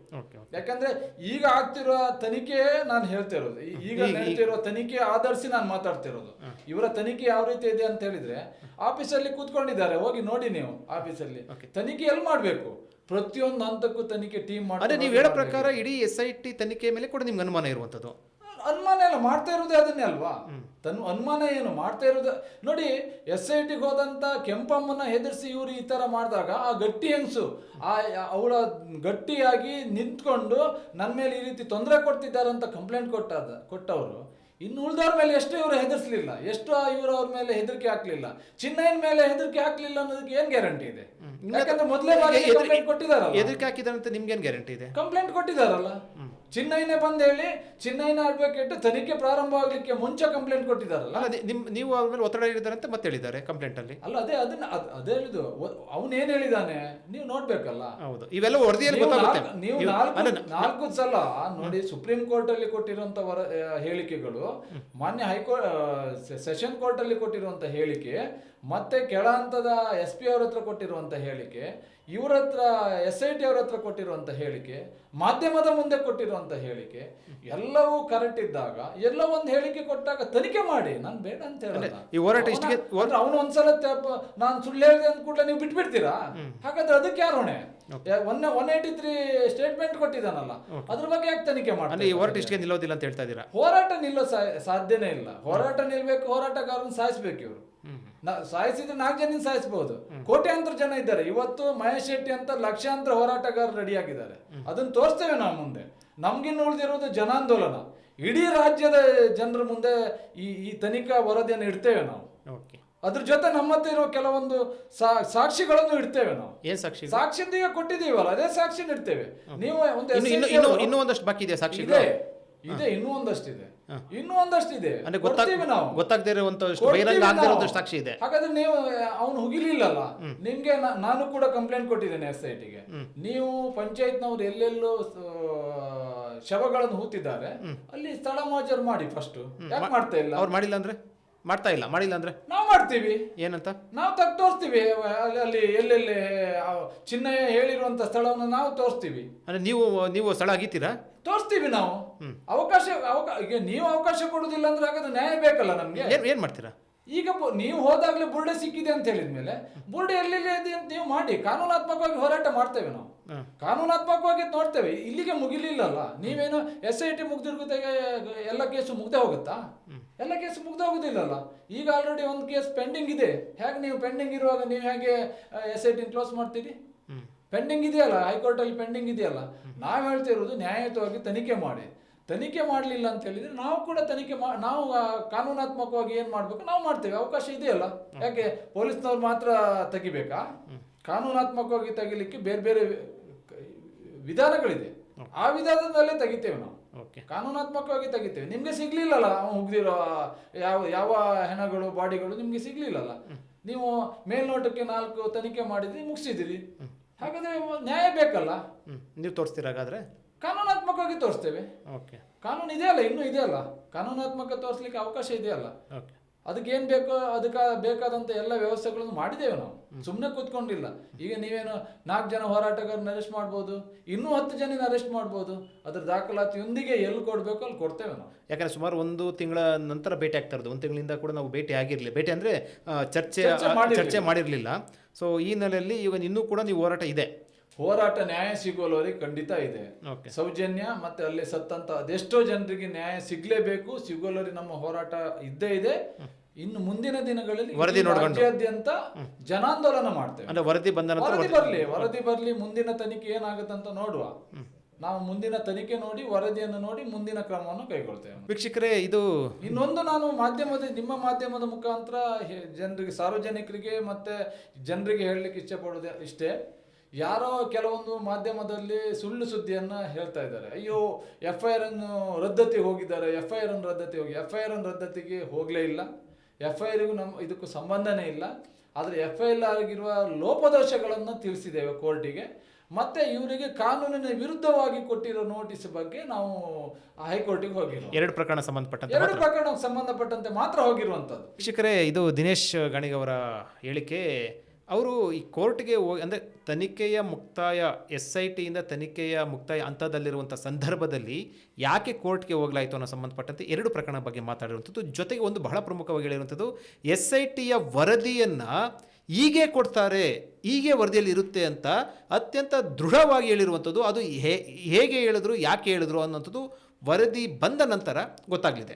Speaker 2: ಯಾಕಂದ್ರೆ ಈಗ ಆಗ್ತಿರೋ ತನಿಖೆ ನಾನು ಹೇಳ್ತಿರೋದು ಈಗ ನಡೀತಿರೋ ತನಿಖೆ ಆಧರಿಸಿ ನಾನು ಮಾತಾಡ್ತಿರೋದು ಇವರ ತನಿಖೆ ಯಾವ ರೀತಿ ಇದೆ ಅಂತ ಹೇಳಿದ್ರೆ ಆಫೀಸಲ್ಲಿ ಕೂತ್ಕೊಂಡಿದ್ದಾರೆ. ಹೋಗಿ ನೋಡಿ ನೀವು ಆಫೀಸಲ್ಲಿ. ತನಿಖೆ ಎಲ್ಲಿ ಮಾಡ್ಬೇಕು? ಪ್ರತಿಯೊಂದು ಹಂತಕ್ಕೂ ತನಿಖೆ ಟೀಮ್
Speaker 1: ಅದೇ ನೀವು ಹೇಳೋ ಪ್ರಕಾರ ಇಡೀ ಎಸ್ ಐ ಟಿ ತನಿಖೆ ಮೇಲೆ ಕೂಡ ನಿಮ್ಗೆ ಅನುಮಾನ ಇರುವಂಥದ್ದು.
Speaker 2: ಅನುಮಾನ ಎಲ್ಲ ಮಾಡ್ತಾ ಇರೋದೇ ಅದನ್ನೇ ಅಲ್ವಾ? ತನ್ನ ಅನುಮಾನ ಏನು ಮಾಡ್ತಾ ಇರೋದು ನೋಡಿ ಎಸ್ ಐ ಟಿಗೆ ಹೋದಂತ ಕೆಂಪಮ್ಮನ ಹೆದರಿಸಿ ಇವ್ರು ಈ ತರ ಮಾಡಿದಾಗ ಆ ಗಟ್ಟಿ ಹೆಂಗಸು ಆ ಅವಳ ಗಟ್ಟಿಯಾಗಿ ನಿಂತ್ಕೊಂಡು ನನ್ನ ಮೇಲೆ ಈ ರೀತಿ ತೊಂದರೆ ಕೊಡ್ತಿದ್ದಾರೆ ಅಂತ ಕಂಪ್ಲೇಂಟ್ ಕೊಟ್ಟಾದ ಕೊಟ್ಟವರು. ಇನ್ನು ಉಳಿದವ್ರ ಮೇಲೆ ಎಷ್ಟು ಇವರು ಹೆದರ್ಸ್ಲಿಲ್ಲ ಎಷ್ಟು ಇವರು ಅವ್ರ ಮೇಲೆ ಹೆದರಿಕೆ ಹಾಕ್ಲಿಲ್ಲ. ಚಿನ್ನೈನ ಮೇಲೆ ಹೆದರಿಕೆ ಹಾಕ್ಲಿಲ್ಲ ಅನ್ನೋದಕ್ಕೆ ಏನ್ ಗ್ಯಾರಂಟಿ ಇದೆ? ಯಾಕಂದ್ರೆ ಮೊದಲೇ ಬಾರಿ ಕಂಪ್ಲೇಂಟ್ ಕೊಟ್ಟಿದಾರಲ್ಲ.
Speaker 1: ಹೆದರಿಕೆ ಹಾಕಿದಾರಂತ ನಿಮ್ಗೇನು ಗ್ಯಾರಂಟಿ ಇದೆ?
Speaker 2: ಕಂಪ್ಲೇಂಟ್ ಕೊಟ್ಟಿದಾರಲ್ಲ. ಚಿನ್ನೈನೇ ಬಂದ್ ಹೇಳಿ ಚಿನ್ನೈನ ಅಡ್ವೊಕೇಟ್ ತನಿಖೆ ಪ್ರಾರಂಭ ಆಗ್ಲಿಕ್ಕೆ ಮುಂಚೆ ಕಂಪ್ಲೇಂಟ್
Speaker 1: ಅಲ್ಲ ನಿ- ನಿಮ್ ನೀವು ಅವ್ರ ಮೇಲೆ ಒತ್ತಡ ಅಂತ ಮತ್ತೆ ಹೇಳಿದ್ದಾರೆ ಕಂಪ್ಲೇಂಟ್ ಅಲ್ಲಿ.
Speaker 2: ಅಲ್ಲ ಅದೇ ಅದನ್ನ ಅದ್- ಅದೇ ಹೇಳಿದ್ದು ಅವನ್ ಏನ್ ಹೇಳಿದಾನೆ? ನೀವು ನೋಡ್ಬೇಕಲ್ಲ?
Speaker 1: ಹೌದು ಇವೆಲ್ಲ ವರದಿಯಲ್ಲಿ
Speaker 2: ನೀವು
Speaker 1: ಗೊತ್ತಾಗುತ್ತೆ.
Speaker 2: ನಾಲ್ಕು- ನೀವು
Speaker 1: ಇವ್-
Speaker 2: ನಾಲ್ಕು
Speaker 1: ಅಲ್ಲ, ನ-
Speaker 2: ನಾಲ್ಕು ಸಲ ನೋಡಿ ಸುಪ್ರೀಂ ಕೋರ್ಟ್ ಅಲ್ಲಿ ಕೊಟ್ಟಿರುವಂತ ವರ ಆ, ಹೇಳಿಕೆಗಳು ಮಾನ್ಯ ಹೈಕೋರ್ಟ್ ಸೆಷನ್ ಕೋರ್ಟ್ ಅಲ್ಲಿ ಕೊಟ್ಟಿರುವಂತ ಹೇಳಿಕೆ ಮತ್ತೆ ಕೆಳ ಹಂತದ ಎಸ್ ಪಿ ಅವ್ರ ಹತ್ರ ಕೊಟ್ಟಿರುವಂತ ಹೇಳಿಕೆ ಇವ್ರ ಹತ್ರ ಎಸ್ ಐ ಟಿ ಅವ್ರ ಹತ್ರ ಕೊಟ್ಟಿರುವಂತ ಹೇಳಿಕೆ ಮಾಧ್ಯಮದ ಮುಂದೆ ಕೊಟ್ಟಿರುವಂತ ಹೇಳಿಕೆ ಎಲ್ಲವೂ ಕರೆಕ್ಟ್ ಇದ್ದಾಗ ಎಲ್ಲ ಒಂದು ಹೇಳಿಕೆ ಕೊಟ್ಟಾಗ ತನಿಖೆ ಮಾಡಿ ನಾನು ಬೇಡ ಅಂತ ಹೇಳಲ್ಲ
Speaker 1: ಈ ಹೋರಾಟ ಇಷ್ಟಿಗೆ-
Speaker 2: ಅವನು ಒಂದ್ಸಲ ನಾನು ಸುಳ್ಳು ಹೇಳಿದೆ ಅಂತ ಕೂಡಲೇ ನೀವು ಬಿಟ್ಬಿಡ್ತೀರಾ? ಹಾಗಾದ್ರೆ ಅದಕ್ಕೆ ಯಾರು ಹೊಣೆ? One one eighty three statement ಕೊಟ್ಟಿದ್ದಾನಲ್ಲ ಅದ್ರ ಬಗ್ಗೆ ಯಾಕೆ ತನಿಖೆ
Speaker 1: ಮಾಡಿ ಹೋರಾಟ ಇಷ್ಟಿಗೆ ನಿಲ್ಲೋದಿಲ್ಲ ಅಂತ ಹೇಳ್ತಾ ಇದ್ದೀರಾ?
Speaker 2: ಹೋರಾಟ ನಿಲ್ಲೋ ಸಾಧ್ಯನೇ ಇಲ್ಲ. ಹೋರಾಟ ನಿಲ್ಬೇಕು ಹೋರಾಟಗಾರನ ಸಾಯಿಸ್ಬೇಕು ಇವರು. ಸಾಯಿಸಿದ್ರೆ ನಾಲ್ಕು ಜನ ಸಾಯಿಸಬಹುದು ಕೋಟ್ಯಾಂತರ ಜನ ಇದ್ದಾರೆ. ಇವತ್ತು ಮಹೇಶ್ ಶೆಟ್ಟಿ ಅಂತ ಲಕ್ಷಾಂತರ ಹೋರಾಟಗಾರರು ರೆಡಿ ಆಗಿದ್ದಾರೆ ಅದನ್ನ ತೋರಿಸ್ತೇವೆ ನಾವು ಮುಂದೆ. ನಮ್ಗಿನ್ನು ಉಳಿದಿರುವುದು ಜನಾಂದೋಲನ. ಇಡೀ ರಾಜ್ಯದ ಜನರ ಮುಂದೆ ಈ ಈ ತನಿಖಾ ವರದಿಯನ್ನು ಇಡ್ತೇವೆ ನಾವು. ಅದ್ರ ಜೊತೆ ನಮ್ಮ ಹತ್ರ ಇರೋ ಕೆಲವೊಂದು ಸಾಕ್ಷಿಗಳನ್ನು ಇಡ್ತೇವೆ ನಾವು.
Speaker 1: ಏನ್ ಸಾಕ್ಷಿ?
Speaker 2: ಸಾಕ್ಷಿಯಿಂದ ಈಗ ಕೊಟ್ಟಿದ್ದೀವಲ್ಲ ಅದೇ ಸಾಕ್ಷಿ ಇಡ್ತೇವೆ. ನೀವು ಒಂದು
Speaker 1: ಇನ್ನೂ ಒಂದಷ್ಟು ಬಾಕಿ ಇದೆ. ಸಾಕ್ಷಿ
Speaker 2: ಇದೆ ಇನ್ನೂ ಒಂದಷ್ಟಿದೆ. ಇನ್ನೂ ಒಂದಷ್ಟಿದೆ.
Speaker 1: ಅಂದ್ರೆ
Speaker 2: ಗೊತ್ತಾಗ್ತೀವಿ ನಾವು.
Speaker 1: ಗೊತ್ತಾಗದೇ ಬಹಿರಂಗ ಆಗದೇ
Speaker 2: ನಾವು.
Speaker 1: ಸಾಕ್ಷಿ ಇದೆ.
Speaker 2: ಹಾಗಾದ್ರೆ ನೀವು ಅವನು ಹುಗಿಲಿಲ್ಲಲ್ಲ? ನಿಮ್ಗೆ ನಾನು ಕೂಡ ಕಂಪ್ಲೇಂಟ್ ಕೊಟ್ಟಿದ್ದೇನೆ ಎಸ್ ಐ ಟಿಗೆ. ನೀವು ಪಂಚಾಯತ್ನವ್ರು ಎಲ್ಲೆಲ್ಲೋ ಶವಗಳನ್ನು ಹೂತಿದ್ದಾರೆ. ಅಲ್ಲಿ ಸ್ಥಳ ಮಾಜರ್ ಮಾಡಿ ಫಸ್ಟ್ ಯಾಕೆ ಮಾಡ್ತಾ ಇಲ್ಲ?
Speaker 1: ಅವ್ರು ಮಾಡಿಲ್ಲ ಅಂದ್ರೆ? ಮಾಡ್ತಾ ಇಲ್ಲ ಮಾಡಿಲ್ಲ ಅಂದ್ರೆ?
Speaker 2: ನಾವು ಮಾಡ್ತೀವಿ.
Speaker 1: ಏನಂತ?
Speaker 2: ನಾವು ತಗ್ ತೋರಿಸ್ತೀವಿ ಅಲ್ಲಿ ಅಲ್ಲಿ ಎಲ್ಲೆಲ್ಲಿ ಆ ಚಿನ್ನಯ್ಯ ಹೇಳಿರುವಂತ ಸ್ಥಳವನ್ನು ನಾವು ತೋರಿಸ್ತೀವಿ.
Speaker 1: ಅಂದ್ರೆ ನೀವು ನೀವು ಸ್ಥಳ ಆಗಿತ್ತೀರಾ
Speaker 2: ತೋರಿಸ್ತೀವಿ ನಾವು. ಅವಕಾಶ ಅವಕಾಶ ಈಗ ನೀವು ಅವಕಾಶ ಕೊಡುದಿಲ್ಲ ಅಂದ್ರೆ ಹಾಗಾದ್ರೆ ನ್ಯಾಯ ಬೇಕಲ್ಲ ನಮ್ಗೆ?
Speaker 1: ಏನ್ ಏನ್ ಮಾಡ್ತೀರಾ?
Speaker 2: ಈಗ ನೀವು ಹೋದಾಗಲೇ ಬುರ್ಡೆ ಸಿಕ್ಕಿದೆ ಅಂತ ಹೇಳಿದ ಮೇಲೆ ಬುರ್ಡೆ ಎಲ್ಲೆಲ್ಲಿ ಇದೆ ಅಂತ ನೀವು ಮಾಡಿ ಕಾನೂನಾತ್ಮಕವಾಗಿ ಹೋರಾಟ ಮಾಡ್ತೇವೆ ನಾವು. ಕಾನೂನಾತ್ಮಕವಾಗಿ ನೋಡ್ತೇವೆ. ಇಲ್ಲಿಗೆ ಮುಗಿಲಿಲ್ಲಲ್ಲ ನೀವೇನು ಎಸ್ ಐ ಟಿ ಮುಗ್ದಿರ್ಗುತ್ತೆ ಎಲ್ಲ ಕೇಸು ಮುಗ್ದೇ ಹೋಗುತ್ತಾ? ಎಲ್ಲ ಕೇಸು ಮುಗ್ದೇ ಹೋಗುದಿಲ್ಲಲ್ಲ. ಈಗ ಆಲ್ರೆಡಿ ಒಂದು ಕೇಸ್ ಪೆಂಡಿಂಗ್ ಇದೆ. ಹೇಗೆ ನೀವು ಪೆಂಡಿಂಗ್ ಇರುವಾಗ ನೀವು ಹೇಗೆ ಎಸ್ ಐ ಟಿ ಕ್ಲೋಸ್ ಮಾಡ್ತೀರಿ? ಪೆಂಡಿಂಗ್ ಇದೆಯಲ್ಲ ಹೈಕೋರ್ಟ್ ಅಲ್ಲಿ ಪೆಂಡಿಂಗ್ ಇದೆಯಲ್ಲ. ನಾವು ಹೇಳ್ತಿರೋದು ನ್ಯಾಯಯುತವಾಗಿ ತನಿಖೆ ಮಾಡಿ. ತನಿಖೆ ಮಾಡಲಿಲ್ಲ ಅಂತ ಹೇಳಿದ್ರೆ ನಾವು ಕೂಡ ತನಿಖೆ ಮಾ ನಾವು ಕಾನೂನಾತ್ಮಕವಾಗಿ ಏನು ಮಾಡಬೇಕು? ನಾವು ಮಾಡ್ತೇವೆ. ಅವಕಾಶ ಇದೆಯಲ್ಲ ಯಾಕೆ? ಪೊಲೀಸ್ನವ್ರು ಮಾತ್ರ ತೆಗಿಬೇಕಾ? ಕಾನೂನಾತ್ಮಕವಾಗಿ ತೆಗಿಲಿಕ್ಕೆ ಬೇರೆ ಬೇರೆ ವಿಧಾನಗಳಿದೆ. ಆ ವಿಧಾನದಲ್ಲೇ ಮೇಲೆ ತೆಗಿತೇವೆ ನಾವು.
Speaker 1: ಓಕೆ.
Speaker 2: ಕಾನೂನಾತ್ಮಕವಾಗಿ ತೆಗಿತೇವೆ. ನಿಮ್ಗೆ ಸಿಗ್ಲಿಲ್ಲಲ್ಲ? ಅವ್ನು ಹುಗ್ದಿರೋ ಯಾವ ಯಾವ ಹೆಣಗಳು ಬಾಡಿಗಳು ನಿಮ್ಗೆ ಸಿಗ್ಲಿಲ್ಲಲ್ಲ? ನೀವು ಮೇಲ್ನೋಟಕ್ಕೆ ನಾಲ್ಕು ತನಿಖೆ ಮಾಡಿದ್ರಿ ಮುಗಿಸಿದಿರಿ ಹಾಗಾದ್ರೆ ನ್ಯಾಯ ಬೇಕಲ್ಲ?
Speaker 1: ನೀವು ತೋರಿಸ್ತೀರ ಹಾಗಾದ್ರೆ?
Speaker 2: ಕಾನೂನಾತ್ಮಕವಾಗಿ ತೋರಿಸ್ತೇವೆ.
Speaker 1: ಓಕೆ.
Speaker 2: ಕಾನೂನು ಇದೆಯಲ್ಲ ಇನ್ನೂ ಇದೆಯಲ್ಲ ಕಾನೂನಾತ್ಮಕ ತೋರಿಸ್ಲಿಕ್ಕೆ ಅವಕಾಶ ಇದೆಯಲ್ಲ
Speaker 1: ಅಲ್ಲ.
Speaker 2: ಅದಕ್ಕೆ ಏನ್ ಬೇಕೋ ಅದಕ್ಕೆ ಬೇಕಾದಂತ ಎಲ್ಲ ವ್ಯವಸ್ಥೆಗಳನ್ನು ಮಾಡಿದ್ದೇವೆ ನಾವು. ಸುಮ್ಮನೆ ಕೂತ್ಕೊಂಡಿಲ್ಲ. ಈಗ ನೀವೇನು ನಾಲ್ಕು ಜನ ಹೋರಾಟಗಾರನ್ನ ಅರೆಸ್ಟ್ ಮಾಡ್ಬೋದು ಇನ್ನೂ ಹತ್ತು ಜನ ಅರೆಸ್ಟ್ ಮಾಡ್ಬೋದು ಅದ್ರ ದಾಖಲಾತಿಯೊಂದಿಗೆ ಎಲ್ಲಿ ಕೊಡ್ಬೇಕು ಅಲ್ಲಿ ಕೊಡ್ತೇವೆ ನಾವು.
Speaker 1: ಯಾಕಂದ್ರೆ ಸುಮಾರು ಒಂದು ತಿಂಗಳ ನಂತರ ಭೇಟಿ ಆಗ್ತಾ ಇರೋದು. ಒಂದು ತಿಂಗಳಿಂದ ಕೂಡ ನಾವು ಭೇಟಿ ಆಗಿರಲಿ ಭೇಟಿ ಅಂದ್ರೆ ಚರ್ಚೆ
Speaker 2: ಚರ್ಚೆ ಮಾಡಿರ್ಲಿಲ್ಲ.
Speaker 1: ಮಾಡಿರಲಿಲ್ಲ. ಸೊ ಈ ನೆಲೆಯಲ್ಲಿ ಇವಾಗ ಇನ್ನೂ ಕೂಡ ನೀವು ಹೋರಾಟ ಇದೆ.
Speaker 2: ಹೋರಾಟ ನ್ಯಾಯ ಸಿಗುವವರೆಗೆ ಖಂಡಿತ ಇದೆ. ಸೌಜನ್ಯ ಮತ್ತೆ ಅಲ್ಲಿ ಸತ್ತಂತ ಅದೆಷ್ಟೋ ಜನರಿಗೆ ನ್ಯಾಯ ಸಿಗ್ಲೇಬೇಕು ಸಿಗುವವರೆಗೆ ನಮ್ಮ ಹೋರಾಟ ಇದ್ದೇ ಇದೆ. ಇನ್ನು ಮುಂದಿನ ದಿನಗಳಲ್ಲಿ
Speaker 1: ವರದಿ.
Speaker 2: ರಾಜ್ಯಾದ್ಯಂತ ಜನಾಂದೋಲನ ಮಾಡ್ತೇವೆ.
Speaker 1: ವರದಿ ಬಂದ
Speaker 2: ವರದಿ ಬರಲಿ ವರದಿ ಬರ್ಲಿ ಮುಂದಿನ ತನಿಖೆ ಏನಾಗುತ್ತಂತ ನೋಡುವ. ನಾವು ಮುಂದಿನ ತನಿಖೆ ನೋಡಿ ವರದಿಯನ್ನು ನೋಡಿ ಮುಂದಿನ ಕ್ರಮವನ್ನು ಕೈಗೊಳ್ತೇವೆ.
Speaker 1: ವೀಕ್ಷಕರೇ ಇದು
Speaker 2: ಇನ್ನೊಂದು ನಾನು ಮಾಧ್ಯಮದ ನಿಮ್ಮ ಮಾಧ್ಯಮದ ಮುಖಾಂತರ ಜನರಿಗೆ ಸಾರ್ವಜನಿಕರಿಗೆ ಮತ್ತೆ ಜನರಿಗೆ ಹೇಳಲಿಕ್ಕೆ ಇಷ್ಟಪಡೋದೇ ಪಡೋದು ಇಷ್ಟೇ. ಯಾರೋ ಕೆಲವೊಂದು ಮಾಧ್ಯಮದಲ್ಲಿ ಸುಳ್ಳು ಸುದ್ದಿಯನ್ನು ಹೇಳ್ತಾ ಇದ್ದಾರೆ. ಅಯ್ಯೋ ಎಫ್ ಐ ಆರ್ ಅನ್ನು ರದ್ದತಿ ಹೋಗಿದ್ದಾರೆ. ಎಫ್ ಐ ಆರ್ ಅನ್ನು ರದ್ದತಿ ಹೋಗಿ ಎಫ್ ಐ ಆರ್ ಅನ್ನು ರದ್ದತಿಗೆ ಹೋಗಲೇ ಇಲ್ಲ. ಎಫ್ ಐ ಆರ್ಗೂ ನಮ್ಮ ಇದಕ್ಕೂ ಸಂಬಂಧನೇ ಇಲ್ಲ. ಆದರೆ ಎಫ್ ಐ ಆರ್ ಆಗಿರುವ ಲೋಪದೋಷಗಳನ್ನು ತಿಳಿಸಿದ್ದೇವೆ ಕೋರ್ಟಿಗೆ. ಮತ್ತೆ ಇವರಿಗೆ ಕಾನೂನಿನ ವಿರುದ್ಧವಾಗಿ ಕೊಟ್ಟಿರೋ ನೋಟಿಸ್ ಬಗ್ಗೆ ನಾವು ಹೈಕೋರ್ಟಿಗೆ ಹೋಗಿರೋ
Speaker 1: ಎರಡು ಪ್ರಕರಣ ಸಂಬಂಧಪಟ್ಟಂತೆ
Speaker 2: ಎರಡು ಪ್ರಕರಣಕ್ಕೆ ಸಂಬಂಧಪಟ್ಟಂತೆ ಮಾತ್ರ ಹೋಗಿರುವಂಥದ್ದು.
Speaker 1: ವೀಕ್ಷಕರೇ ಇದು ದಿನೇಶ್ ಗಣಿಗವರ ಹೇಳಿಕೆ. ಅವರು ಈ ಕೋರ್ಟ್ಗೆ ಹೋಗಿ ಅಂದರೆ ತನಿಖೆಯ ಮುಕ್ತಾಯ ಎಸ್ ಐ ಟಿಯಿಂದ ತನಿಖೆಯ ಮುಕ್ತಾಯ ಹಂತದಲ್ಲಿರುವಂಥ ಸಂದರ್ಭದಲ್ಲಿ ಯಾಕೆ ಕೋರ್ಟ್ಗೆ ಹೋಗಲಾಯಿತು ಅನ್ನೋ ಸಂಬಂಧಪಟ್ಟಂತೆ ಎರಡು ಪ್ರಕರಣ ಬಗ್ಗೆ ಮಾತಾಡಿರುವಂಥದ್ದು. ಜೊತೆಗೆ ಒಂದು ಬಹಳ ಪ್ರಮುಖವಾಗಿ ಹೇಳಿರುವಂಥದ್ದು ಎಸ್ ಐ ಟಿಯ ವರದಿಯನ್ನು ಹೀಗೆ ಕೊಡ್ತಾರೆ, ಹೀಗೆ ವರದಿಯಲ್ಲಿ ಇರುತ್ತೆ ಅಂತ ಅತ್ಯಂತ ದೃಢವಾಗಿ ಹೇಳಿರುವಂಥದ್ದು. ಅದು ಹೇಗೆ ಹೇಳಿದ್ರು, ಯಾಕೆ ಹೇಳಿದ್ರು ಅನ್ನೋಂಥದ್ದು ವರದಿ ಬಂದ ನಂತರ ಗೊತ್ತಾಗಲಿದೆ.